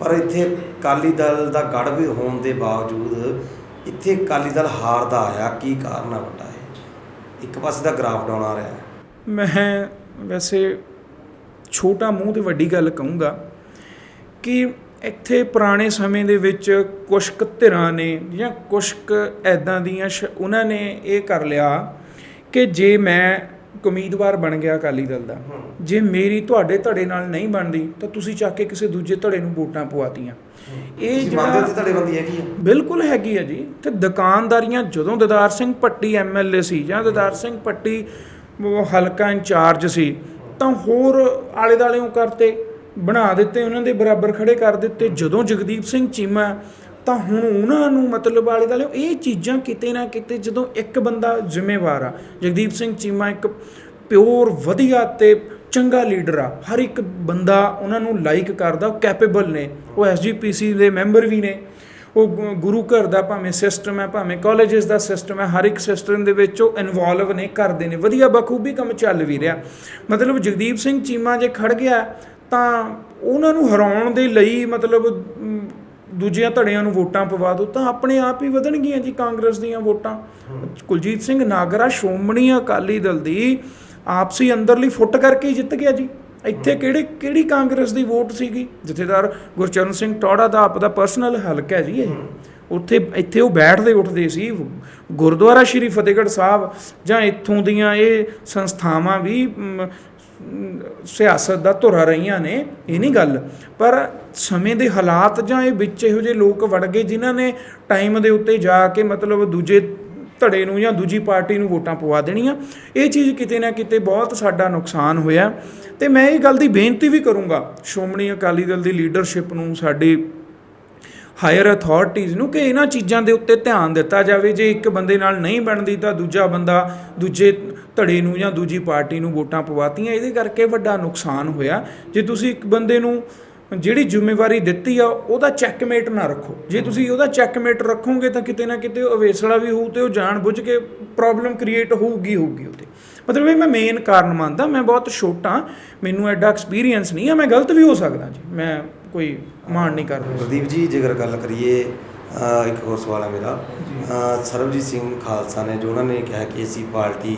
[SPEAKER 2] ਪਰ ਇੱਥੇ ਅਕਾਲੀ ਦਲ ਦਾ ਗੜ ਵੀ ਹੋਣ ਦੇ ਬਾਵਜੂਦ ਇੱਥੇ ਅਕਾਲੀ ਦਲ ਹਾਰਦਾ ਆਇਆ। ਕੀ ਕਾਰਨ ਆ ਵੱਡਾ ਇਹ? ਇੱਕ ਪਾਸੇ ਦਾ ਗ੍ਰਾਫ ਡਾਊਨ ਆ ਰਿਹਾ।
[SPEAKER 1] ਮੈਂ ਵੈਸੇ ਛੋਟਾ ਮੂੰਹ ਤੇ ਵੱਡੀ ਗੱਲ ਕਹੂੰਗਾ ਕਿ ਇੱਥੇ ਪੁਰਾਣੇ ਸਮੇਂ ਦੇ ਵਿੱਚ ਕੁਛ ਕੁ ਧਿਰਾਂ ਨੇ ਜਾਂ ਕੁਛ ਕੁ ਐਦਾਂ ਦੀਆਂ ਸ਼- ਉਹਨਾਂ ਨੇ ਇਹ ਕਰ ਲਿਆ ਕਿ ਜੇ ਮੈਂ ਉਮੀਦਵਾਰ ਬਣ ਗਿਆ ਅਕਾਲੀ ਦਲ ਦਾ। ਜੇ ਮੇਰੀ ਤੁਹਾਡੇ ਧੜੇ ਨਾਲ ਨਹੀਂ ਬਣਦੀ ਤਾਂ ਤੁਸੀਂ ਚੱਕ ਕੇ ਕਿਸੇ ਦੂਜੇ ਧੜੇ ਨੂੰ ਵੋਟਾਂ ਪਵਾਤੀਆਂ। ਇਹ
[SPEAKER 2] ਹੋ
[SPEAKER 1] ਜਿਹੜਾ
[SPEAKER 2] ਧੜੇਬੰਦੀ ਹੈਗੀ ਆ?
[SPEAKER 1] ਬਿਲਕੁਲ ਹੈਗੀ ਆ ਜੀ। ਤੇ ਦੁਕਾਨਦਾਰੀਆਂ ਜਦੋਂ ਦਦਾਰ ਸਿੰਘ ਪੱਟੀ ਐਮਐਲਏ ਸੀ ਜਾਂ ਦਦਾਰ ਸਿੰਘ ਪੱਟੀ ਉਹ ਹਲਕਾ ਇੰਚਾਰਜ ਸੀ ਤਾਂ ਹੋਰ ਆਲੇ ਦਾਲਿਓਂ ਕਰਤੇ ਬਣਾ ਦਿੱਤੇ ਉਹਨਾਂ ਦੇ ਬਰਾਬਰ ਖੜੇ ਕਰ ਦਿੱਤੇ। ਜਦੋਂ ਜਗਦੀਪ ਸਿੰਘ ਚੀਮਾ ਤਾਂ ਹੁਣ ਉਹਨਾਂ ਨੂੰ ਮਤਲਬ ਆਲੇ ਦਾਲਿਓ ਇਹ ਚੀਜ਼ਾਂ ਕਿਤੇ ਨਾ ਕਿਤੇ ਜਦੋਂ ਇੱਕ ਬੰਦਾ ਜ਼ਿੰਮੇਵਾਰ ਆ, ਜਗਦੀਪ ਸਿੰਘ ਚੀਮਾ ਇੱਕ ਪਿਓਰ, ਵਧੀਆ ਤੇ ਚੰਗਾ ਲੀਡਰ ਆ, ਹਰ ਇੱਕ ਬੰਦਾ ਉਹਨਾਂ ਨੂੰ ਲਾਈਕ ਕਰਦਾ, ਉਹ ਕੈਪੇਬਲ ਨੇ, ਉਹ ਐਸਜੀਪੀਸੀ ਦੇ ਮੈਂਬਰ ਵੀ ਨੇ, ਉਹ ਗੁ- ਗੁਰੂ ਘਰ ਦਾ ਭਾਵੇਂ ਸਿਸਟਮ ਹੈ, ਭਾਵੇਂ ਕਾਲਜਸ ਦਾ ਸਿਸਟਮ ਹੈ, ਹਰ ਇੱਕ ਸਿਸਟਮ ਦੇ ਵਿੱਚ ਉਹ ਇਨਵੋਲਵ ਨੇ, ਕਰਦੇ ਨੇ, ਵਧੀਆ ਬਖੂਬੀ ਕੰਮ ਚੱਲ ਵੀ ਰਿਹਾ। ਮਤਲਬ ਜਗਦੀਪ ਸਿੰਘ ਚੀਮਾ ਜੇ ਖੜ ਗਿਆ, ਤਾਂ ਉਹਨਾਂ ਨੂੰ ਹਰਾਉਣ ਦੇ ਲਈ ਮਤਲਬ ਦੂਜੀਆਂ ਧੜਿਆਂ ਨੂੰ ਵੋਟਾਂ ਪਵਾ ਦਿਓ ਤਾਂ ਆਪਣੇ ਆਪ ਹੀ ਵਧਣਗੀਆਂ ਜੀ ਕਾਂਗਰਸ ਦੀਆਂ ਵੋਟਾਂ। ਕੁਲਜੀਤ ਸਿੰਘ ਨਾਗਰਾ ਸ਼੍ਰੋਮਣੀ ਅਕਾਲੀ ਦਲ ਦੀ ਆਪਸੀ ਅੰਦਰਲੀ ਫੁੱਟ ਕਰਕੇ ਜਿੱਤ ਗਿਆ ਜੀ। ਇੱਥੇ ਕਿਹੜੇ ਕਿਹੜੀ ਕਾਂਗਰਸ ਦੀ ਵੋਟ ਸੀਗੀ? ਜਥੇਦਾਰ ਗੁਰਚਰਨ ਸਿੰਘ ਟੌੜਾ ਦਾ ਆਪਦਾ ਪਰਸਨਲ ਹਲਕਾ ਹੈ ਜੀ ਇਹ। ਉੱਥੇ ਇੱਥੇ ਉਹ ਬੈਠਦੇ ਉੱਠਦੇ ਸੀ। ਗੁਰਦੁਆਰਾ ਸ਼੍ਰੀ ਫਤਿਹਗੜ੍ਹ ਸਾਹਿਬ ਜਾਂ ਇੱਥੋਂ ਦੀਆਂ ਇਹ ਸੰਸਥਾਵਾਂ ਵੀ ਸਿਆਸਤ ਦਾ ਧੁਰਾ ਰਹੀਆਂ ਨੇ, ਇਹ ਨਹੀਂ ਗੱਲ। ਪਰ ਸਮੇਂ ਦੇ ਹਾਲਾਤ ਜਾਂ ਇਹ ਵਿੱਚ ਇਹੋ ਜਿਹੇ ਲੋਕ ਵੜ ਗਏ ਜਿਨ੍ਹਾਂ ਨੇ ਟਾਈਮ ਦੇ ਉੱਤੇ ਜਾ ਕੇ ਮਤਲਬ ਦੂਜੇ ਧੜੇ ਨੂੰ ਜਾਂ ਦੂਜੀ ਪਾਰਟੀ ਨੂੰ ਵੋਟਾਂ ਪਵਾ ਦੇਣੀਆਂ, ਇਹ ਚੀਜ਼ ਕਿਤੇ ਨਾ ਕਿਤੇ ਬਹੁਤ ਸਾਡਾ ਨੁਕਸਾਨ ਹੋਇਆ। ਤੇ ਮੈਂ ਇਹ ਗੱਲ ਦੀ ਬੇਨਤੀ ਵੀ ਕਰੂੰਗਾ, ਸ਼੍ਰੋਮਣੀ ਅਕਾਲੀ ਦਲ ਦੀ ਲੀਡਰਸ਼ਿਪ ਨੂੰ, ਸਾਡੀ ਹਾਇਰ ਅਥਾਰਟੀਜ਼ ਨੂੰ ਕਿ ਇਹਨਾਂ ਚੀਜ਼ਾਂ ਦੇ ਉੱਤੇ ਧਿਆਨ ਦਿੱਤਾ ਜਾਵੇ। ਜੇ ਇੱਕ ਬੰਦੇ ਨਾਲ ਨਹੀਂ ਬਣਦੀ ਤਾਂ ਦੂਜਾ ਬੰਦਾ, ਦੂਜੇ ਧੜੇ ਨੂੰ ਜਾਂ ਦੂਜੀ ਪਾਰਟੀ ਨੂੰ ਵੋਟਾਂ ਪਵਾਤੀਆਂ ਇਹਦੇ ਕਰਕੇ ਵੱਡਾ ਨੁਕਸਾਨ ਹੋਇਆ। ਜੇ ਤੁਸੀਂ ਇੱਕ ਬੰਦੇ ਨੂੰ ਜਿਹੜੀ ਜ਼ਿੰਮੇਵਾਰੀ ਦਿੱਤੀ ਆ ਉਹਦਾ ਚੈੱਕਮੇਟ ਨਾ ਰੱਖੋ। ਜੇ ਤੁਸੀਂ ਉਹਦਾ ਚੈੱਕਮੇਟ ਰੱਖੋਗੇ ਤਾਂ ਕਿਤੇ ਨਾ ਕਿਤੇ ਉਹ ਅਵੇਸਲਾ ਵੀ ਹੋਊ ਤੇ ਉਹ ਜਾਣ ਬੁੱਝ ਕੇ ਪ੍ਰੋਬਲਮ ਕ੍ਰੀਏਟ ਹੋਊਗੀ ਹੋਊਗੀ ਉੱਤੇ ਮਤਲਬ ਇਹ ਮੈਂ ਮੇਨ ਕਾਰਨ ਮੰਨਦਾ ਮੈਂ ਬਹੁਤ ਛੋਟਾ ਮੈਨੂੰ ਐਡਾ ਐਕਸਪੀਰੀਅੰਸ ਨਹੀਂ ਆ ਮੈਂ ਗਲਤ ਵੀ ਹੋ ਸਕਦਾ ਜੀ। ਮੈਂ ਕੋਈ ਮਾਣ ਨਹੀਂ ਕਰਦਾ
[SPEAKER 2] ਗੁਰਦੀਪ ਜੀ ਜੇਕਰ ਗੱਲ ਕਰੀਏ ਇੱਕ ਹੋਰ ਸਵਾਲ ਹੈ ਮੇਰਾ। ਸਰਬਜੀਤ ਸਿੰਘ ਖਾਲਸਾ ਨੇ ਜੋ ਉਹਨਾਂ ਨੇ ਕਿਹਾ ਕਿ ਅਸੀਂ ਪਾਰਟੀ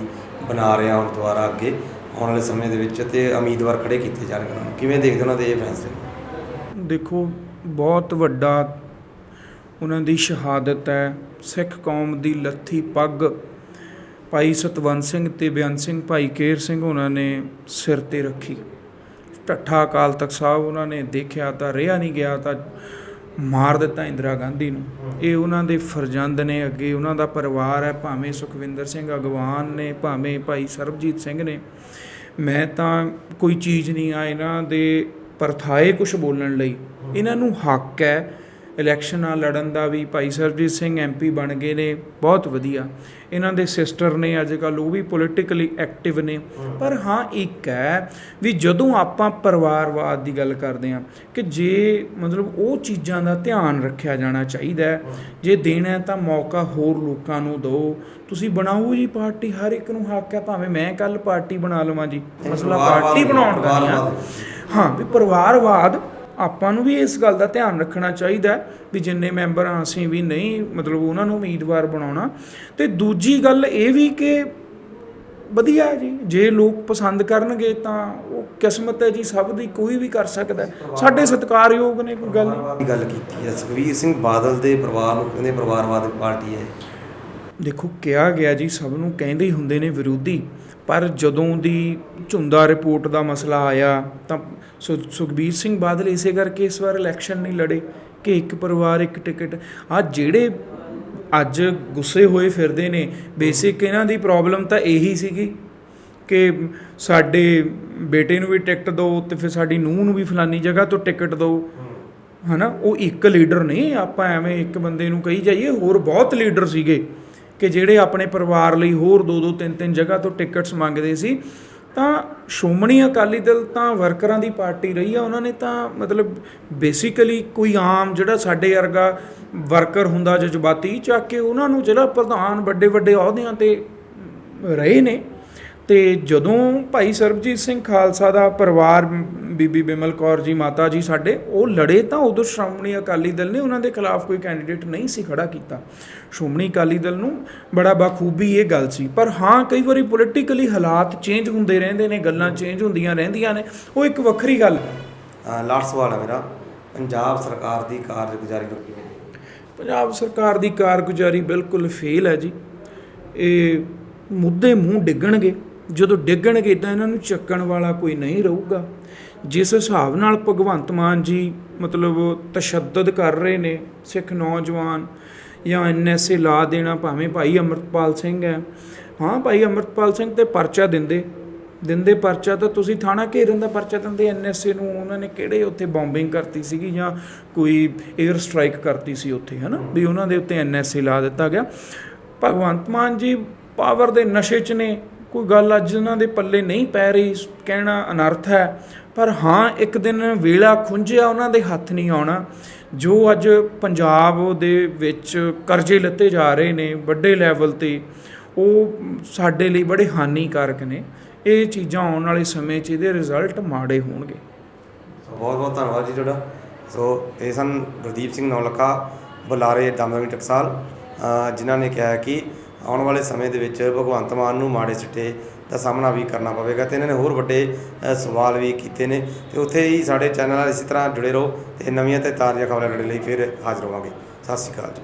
[SPEAKER 2] ਬਣਾ ਰਹੇ ਹਾਂ ਹੁਣ ਦੁਬਾਰਾ ਅੱਗੇ ਆਉਣ ਵਾਲੇ ਸਮੇਂ ਦੇ ਵਿੱਚ ਤੇ ਉਮੀਦਵਾਰ ਖੜੇ ਕੀਤੇ ਜਾਣਗੇ ਉਹਨਾਂ ਨੂੰ। ਕਿਵੇਂ ਦੇਖਦੇ ਉਹਨਾਂ ਦੇ ਇਹ ਫੈਸਲੇ
[SPEAKER 1] ਦੇਖੋ, ਬਹੁਤ ਵੱਡਾ ਉਹਨਾਂ ਦੀ ਸ਼ਹਾਦਤ ਹੈ। ਸਿੱਖ ਕੌਮ ਦੀ ਲੱਥੀ ਪੱਗ ਭਾਈ ਸਤਵੰਤ ਸਿੰਘ ਤੇ ਬਿਆਨ ਸਿੰਘ ਭਾਈ ਕੇਰ ਸਿੰਘ ਉਹਨਾਂ ਨੇ ਸਿਰ ਤੇ ਰੱਖੀ। ਢੱਠਾ ਅਕਾਲ ਤਖਤ ਸਾਹਿਬ ਉਹਨਾਂ ਨੇ ਦੇਖਿਆ ਤਾਂ ਰਿਹਾ ਨਹੀਂ ਗਿਆ ਤਾਂ ਮਾਰ ਦਿੱਤਾ ਇੰਦਰਾ ਗਾਂਧੀ ਨੂੰ। ਇਹ ਉਹਨਾਂ ਦੇ ਫਰਜ਼ੰਦ ਨੇ ਅੱਗੇ ਉਹਨਾਂ ਦਾ ਪਰਿਵਾਰ ਹੈ, ਭਾਵੇਂ ਸੁਖਵਿੰਦਰ ਸਿੰਘ ਅਗਵਾਨ ਨੇ, ਭਾਵੇਂ ਭਾਈ ਸਰਬਜੀਤ ਸਿੰਘ ਨੇ। ਮੈਂ ਤਾਂ ਕੋਈ ਚੀਜ਼ ਨਹੀਂ ਆ ਇਹਨਾਂ ਦੇ ਪਰਥਾਏ ਕੁਝ ਬੋਲਣ ਲਈ। ਇਹਨਾਂ ਨੂੰ ਹੱਕ ਹੈ ਇਲੈਕਸ਼ਨਾਂ ਲੜਨ ਦਾ ਵੀ ਭਾਈ ਸਰਬਜੀਤ ਸਿੰਘ ਐਮਪੀ ਬਣ ਗਏ ਨੇ ਬਹੁਤ ਵਧੀਆ। ਇਹਨਾਂ ਦੇ ਸਿਸਟਰ ਨੇ ਅੱਜ ਕੱਲ ਉਹ ਵੀ ਪੋਲੀਟੀਕਲੀ ਐਕਟਿਵ ਨੇ। ਪਰ ਹਾਂ ਇੱਕ ਹੈ ਵੀ ਜਦੋਂ ਆਪਾਂ ਪਰਿਵਾਰਵਾਦ ਦੀ ਗੱਲ ਕਰਦੇ ਹਾਂ ਕਿ ਜੇ ਮਤਲਬ ਉਹ ਚੀਜ਼ਾਂ ਦਾ ਧਿਆਨ ਰੱਖਿਆ ਜਾਣਾ ਚਾਹੀਦਾ ਜੇ ਦੇਣਾ ਹੈ ਤਾਂ ਮੌਕਾ ਹੋਰ ਲੋਕਾਂ ਨੂੰ ਦਿਓ। ਤੁਸੀਂ ਬਣਾਓ ਜੀ ਪਾਰਟੀ ਹਰ ਇੱਕ ਨੂੰ ਹੱਕ ਹੈ ਭਾਵੇਂ ਮੈਂ ਕੱਲ ਪਾਰਟੀ ਬਣਾ ਲਵਾਂ ਜੀ। ਮਸਲਾ ਪਾਰਟੀ ਬਣਾਉਣ ਦਾ ਆ। ਹਾਂ ਵੀ ਪਰਿਵਾਰਵਾਦ ਆਪਾਂ ਨੂੰ ਵੀ ਇਸ ਗੱਲ ਦਾ ਧਿਆਨ ਰੱਖਣਾ ਚਾਹੀਦਾ ਵੀ ਜਿੰਨੇ ਮੈਂਬਰ ਹਾਂ ਅਸੀਂ ਵੀ ਨਹੀਂ ਮਤਲਬ ਉਹਨਾਂ ਨੂੰ ਉਮੀਦਵਾਰ ਬਣਾਉਣਾ ਤੇ ਦੂਜੀ ਗੱਲ ਇਹ ਵੀ ਕਿ ਵਧੀਆ ਜੀ ਜੇ ਲੋਕ ਪਸੰਦ ਕਰਨਗੇ ਤਾਂ ਉਹ ਕਿਸਮਤ ਹੈ ਜੀ ਸਭ ਦੀ ਕੋਈ ਵੀ ਕਰ ਸਕਦਾ। ਸਾਡੇ ਸਤਿਕਾਰਯੋਗ ਨੇ ਕੋਈ ਗੱਲ ਨਹੀਂ
[SPEAKER 2] ਦੀ ਗੱਲ ਕੀਤੀ ਹੈ ਸੁਖਵੀਰ ਸਿੰਘ ਬਾਦਲ ਦੇ ਪਰਿਵਾਰ ਨੂੰ ਕਹਿੰਦੇ ਪਰਿਵਾਰਵਾਦ ਪਾਰਟੀ ਹੈ
[SPEAKER 1] ਦੇਖੋ ਕਿਹਾ ਗਿਆ ਜੀ ਸਭ ਨੂੰ ਕਹਿੰਦੇ ਹੀ ਹੁੰਦੇ ਨੇ ਵਿਰੋਧੀ ਪਰ ਜਦੋਂ ਦੀ ਝੁੰਦਾ ਰਿਪੋਰਟ ਦਾ ਮਸਲਾ ਆਇਆ ਤਾਂ ਸੋ ਸੁਖਬੀਰ ਸਿੰਘ ਬਾਦਲ ਇਸੇ ਕਰਕੇ ਇਸ ਵਾਰ ਇਲੈਕਸ਼ਨ ਨਹੀਂ ਲੜੇ ਕਿ ਇੱਕ ਪਰਿਵਾਰ, ਇੱਕ ਟਿਕਟ ਆ ਜਿਹੜੇ ਅੱਜ ਗੁੱਸੇ ਹੋਏ ਫਿਰਦੇ ਨੇ ਬੇਸਿਕ ਇਹਨਾਂ ਦੀ ਪ੍ਰੋਬਲਮ ਤਾਂ ਇਹੀ ਸੀਗੀ ਕਿ ਸਾਡੇ ਬੇਟੇ ਨੂੰ ਵੀ ਟਿਕਟ ਦਿਓ ਤੇ ਫਿਰ ਸਾਡੀ ਨੂੰਹ ਨੂੰ ਵੀ ਫਲਾਨੀ ਜਗ੍ਹਾ ਤੋਂ ਟਿਕਟ ਦਿਓ ਹਨਾ, ਉਹ ਇੱਕ ਲੀਡਰ ਨਹੀਂ, ਆਪਾਂ ਐਵੇਂ ਇੱਕ ਬੰਦੇ ਨੂੰ ਕਹੀ ਜਾਈਏ, ਹੋਰ ਬਹੁਤ ਲੀਡਰ ਸੀਗੇ ਕਿ ਜਿਹੜੇ ਆਪਣੇ ਪਰਿਵਾਰ ਲਈ ਹੋਰ ਦੋ ਦੋ ਤਿੰਨ ਤਿੰਨ ਜਗ੍ਹਾ ਤੋਂ ਟਿਕਟਸ ਮੰਗਦੇ ਸੀ। ਤਾਂ ਸ਼੍ਰੋਮਣੀ ਅਕਾਲੀ ਦਲ ਤਾਂ ਵਰਕਰਾਂ ਦੀ ਪਾਰਟੀ ਰਹੀ ਆ, ਉਹਨਾਂ ਨੇ ਤਾਂ ਮਤਲਬ ਬੇਸਿਕਲੀ ਕੋਈ ਆਮ ਜਿਹੜਾ ਸਾਡੇ ਵਰਗਾ ਵਰਕਰ ਹੁੰਦਾ, ਜਜ਼ਬਾਤੀ ਚੱਕ ਕੇ ਉਹਨਾਂ ਨੂੰ ਜਿਹੜਾ ਪ੍ਰਧਾਨ ਵੱਡੇ ਵੱਡੇ ਅਹੁਦਿਆਂ ਤੇ ਰਹੇ ਨੇ। ਤੇ ਜਦੋਂ ਭਾਈ ਸਰਬਜੀਤ ਸਿੰਘ ਖਾਲਸਾ ਦਾ ਪਰਿਵਾਰ ਬੀਬੀ ਬਿਮਲ ਕੌਰ ਜੀ ਮਾਤਾ ਜੀ ਸਾਡੇ ਉਹ ਲੜੇ ਤਾਂ ਉਦੋਂ ਸ਼੍ਰੋਮਣੀ ਅਕਾਲੀ ਦਲ ਨੇ ਉਹਨਾਂ ਦੇ ਖਿਲਾਫ ਕੋਈ ਕੈਂਡੀਡੇਟ ਨਹੀਂ ਸੀ ਖੜਾ ਕੀਤਾ। ਸ਼੍ਰੋਮਣੀ ਅਕਾਲੀ ਦਲ ਨੂੰ ਬੜਾ ਬਖੂਬੀ ਇਹ ਗੱਲ ਸੀ। ਪਰ ਹਾਂ ਕਈ ਵਾਰੀ ਪੋਲੀਟੀਕਲੀ ਹਾਲਾਤ ਚੇਂਜ ਹੁੰਦੇ ਰਹਿੰਦੇ ਨੇ ਗੱਲਾਂ ਚੇਂਜ ਹੁੰਦੀਆਂ ਰਹਿੰਦੀਆਂ ਨੇ। ਉਹ ਇੱਕ ਵੱਖਰੀ ਗੱਲ
[SPEAKER 2] ਲਾਸਟ ਸਵਾਲ ਹੈ ਮੇਰਾ। ਪੰਜਾਬ ਸਰਕਾਰ ਦੀ ਕਾਰਜਗੁਜ਼ਾਰੀ ਨੂੰ ਕਿਵੇਂ?
[SPEAKER 1] ਪੰਜਾਬ ਸਰਕਾਰ ਦੀ ਕਾਰਗੁਜ਼ਾਰੀ ਬਿਲਕੁਲ ਫੇਲ ਹੈ ਜੀ। ਇਹ ਮੁੱਦੇ ਮੂੰਹ ਡਿੱਗਣਗੇ। ਜਦੋਂ ਡਿੱਗਣਗੇ ਤਾਂ ਇਹਨਾਂ ਨੂੰ ਚੱਕਣ ਵਾਲਾ ਕੋਈ ਨਹੀਂ ਰਹੂਗਾ। ਜਿਸ ਹਿਸਾਬ ਨਾਲ ਭਗਵੰਤ ਮਾਨ ਜੀ ਮਤਲਬ ਤਸ਼ੱਦਦ ਕਰ ਰਹੇ ਨੇ, ਸਿੱਖ ਨੌਜਵਾਨ, ਜਾਂ ਐਨਐਸਏ ਲਾ ਦੇਣਾ ਭਾਵੇਂ ਭਾਈ ਅਮਰਤਪਾਲ ਸਿੰਘ ਹੈ। ਹਾਂ, ਭਾਈ ਅਮਰਤਪਾਲ ਸਿੰਘ ਤੇ ਪਰਚਾ ਦਿੰਦੇ। ਦਿੰਦੇ ਪਰਚਾ ਤਾਂ ਤੁਸੀਂ ਥਾਣਾ ਘੇਰਨ ਦਾ ਪਰਚਾ ਦਿੰਦੇ ਐਨਐਸਏ ਨੂੰ ਉਹਨਾਂ ਨੇ ਕਿਹੜੇ ਉੱਥੇ ਬੰਬਿੰਗ ਕਰਤੀ ਸੀਗੀ ਜਾਂ ਕੋਈ 에ਅਰ ਸਟ੍ਰਾਈਕ ਕਰਤੀ ਸੀ ਉੱਥੇ, ਹਨਾ? ਵੀ ਉਹਨਾਂ ਦੇ ਉੱਤੇ ਐਨਐਸਏ ਲਾ ਦਿੱਤਾ ਗਿਆ। ਭਗਵੰਤ ਮਾਨ ਜੀ ਪਾਵਰ ਦੇ ਨਸ਼ੇ 'ਚ ਨੇ। ਕੋਈ ਗੱਲ ਅੱਜ ਉਹਨਾਂ ਦੇ ਪੱਲੇ ਨਹੀਂ ਪੈ ਰਹੀ, ਕਹਿਣਾ ਅਨਰਥ ਹੈ। ਪਰ ਹਾਂ, ਇੱਕ ਦਿਨ ਵੇਲਾ ਖੁੰਝਿਆ ਉਹਨਾਂ ਦੇ ਹੱਥ ਨਹੀਂ ਆਉਣਾ। ਜੋ ਅੱਜ ਪੰਜਾਬ ਦੇ ਵਿੱਚ ਕਰਜ਼ੇ ਲੱਤੇ ਜਾ ਰਹੇ ਨੇ, ਵੱਡੇ ਲੈਵਲ ਤੇ, ਉਹ ਸਾਡੇ ਲਈ ਬੜੇ ਹਾਨੀਕਾਰਕ ਨੇ। ਇਹ ਚੀਜ਼ਾਂ ਆਉਣ ਵਾਲੇ ਸਮੇਂ 'ਚ ਇਹਦੇ ਰਿਜ਼ਲਟ ਮਾੜੇ ਹੋਣਗੇ।
[SPEAKER 2] ਬਹੁਤ ਬਹੁਤ ਧੰਨਵਾਦ ਜੀ ਤੁਹਾਡਾ। ਸੋ ਇਹ ਸਨ ਗੁਰਦੀਪ ਸਿੰਘ ਨੌਲਖਾ ਬੁਲਾਰੇ ਦਮਦਮੀ ਟਕਸਾਲ ਜਿਨ੍ਹਾਂ ਨੇ ਕਿਹਾ ਕਿ ਆਉਣ ਵਾਲੇ ਸਮੇਂ ਦੇ ਵਿੱਚ ਭਗਵੰਤ ਮਾਨ ਨੂੰ ਮਾੜੇ ਸਿੱਟੇ ਦਾ ਸਾਹਮਣਾ ਵੀ ਕਰਨਾ ਪਵੇਗਾ ਤੇ ਇਹਨਾਂ ਨੇ ਹੋਰ ਵੱਡੇ ਸਵਾਲ ਵੀ ਕੀਤੇ ਨੇ ਤੇ ਉੱਥੇ ਹੀ ਸਾਡੇ ਚੈਨਲ ਨਾਲ ਇਸੇ ਤਰ੍ਹਾਂ ਜੁੜੇ ਰਹੋ ਤੇ ਨਵੀਆਂ ਤੇ ਤਾਜ਼ੀਆਂ ਖਬਰਾਂ ਲੜਨ ਲਈ ਫਿਰ ਹਾਜ਼ਰ ਹੋਵਾਂਗੇ। ਸਤਿ ਸ਼੍ਰੀ ਅਕਾਲ ਜੀ।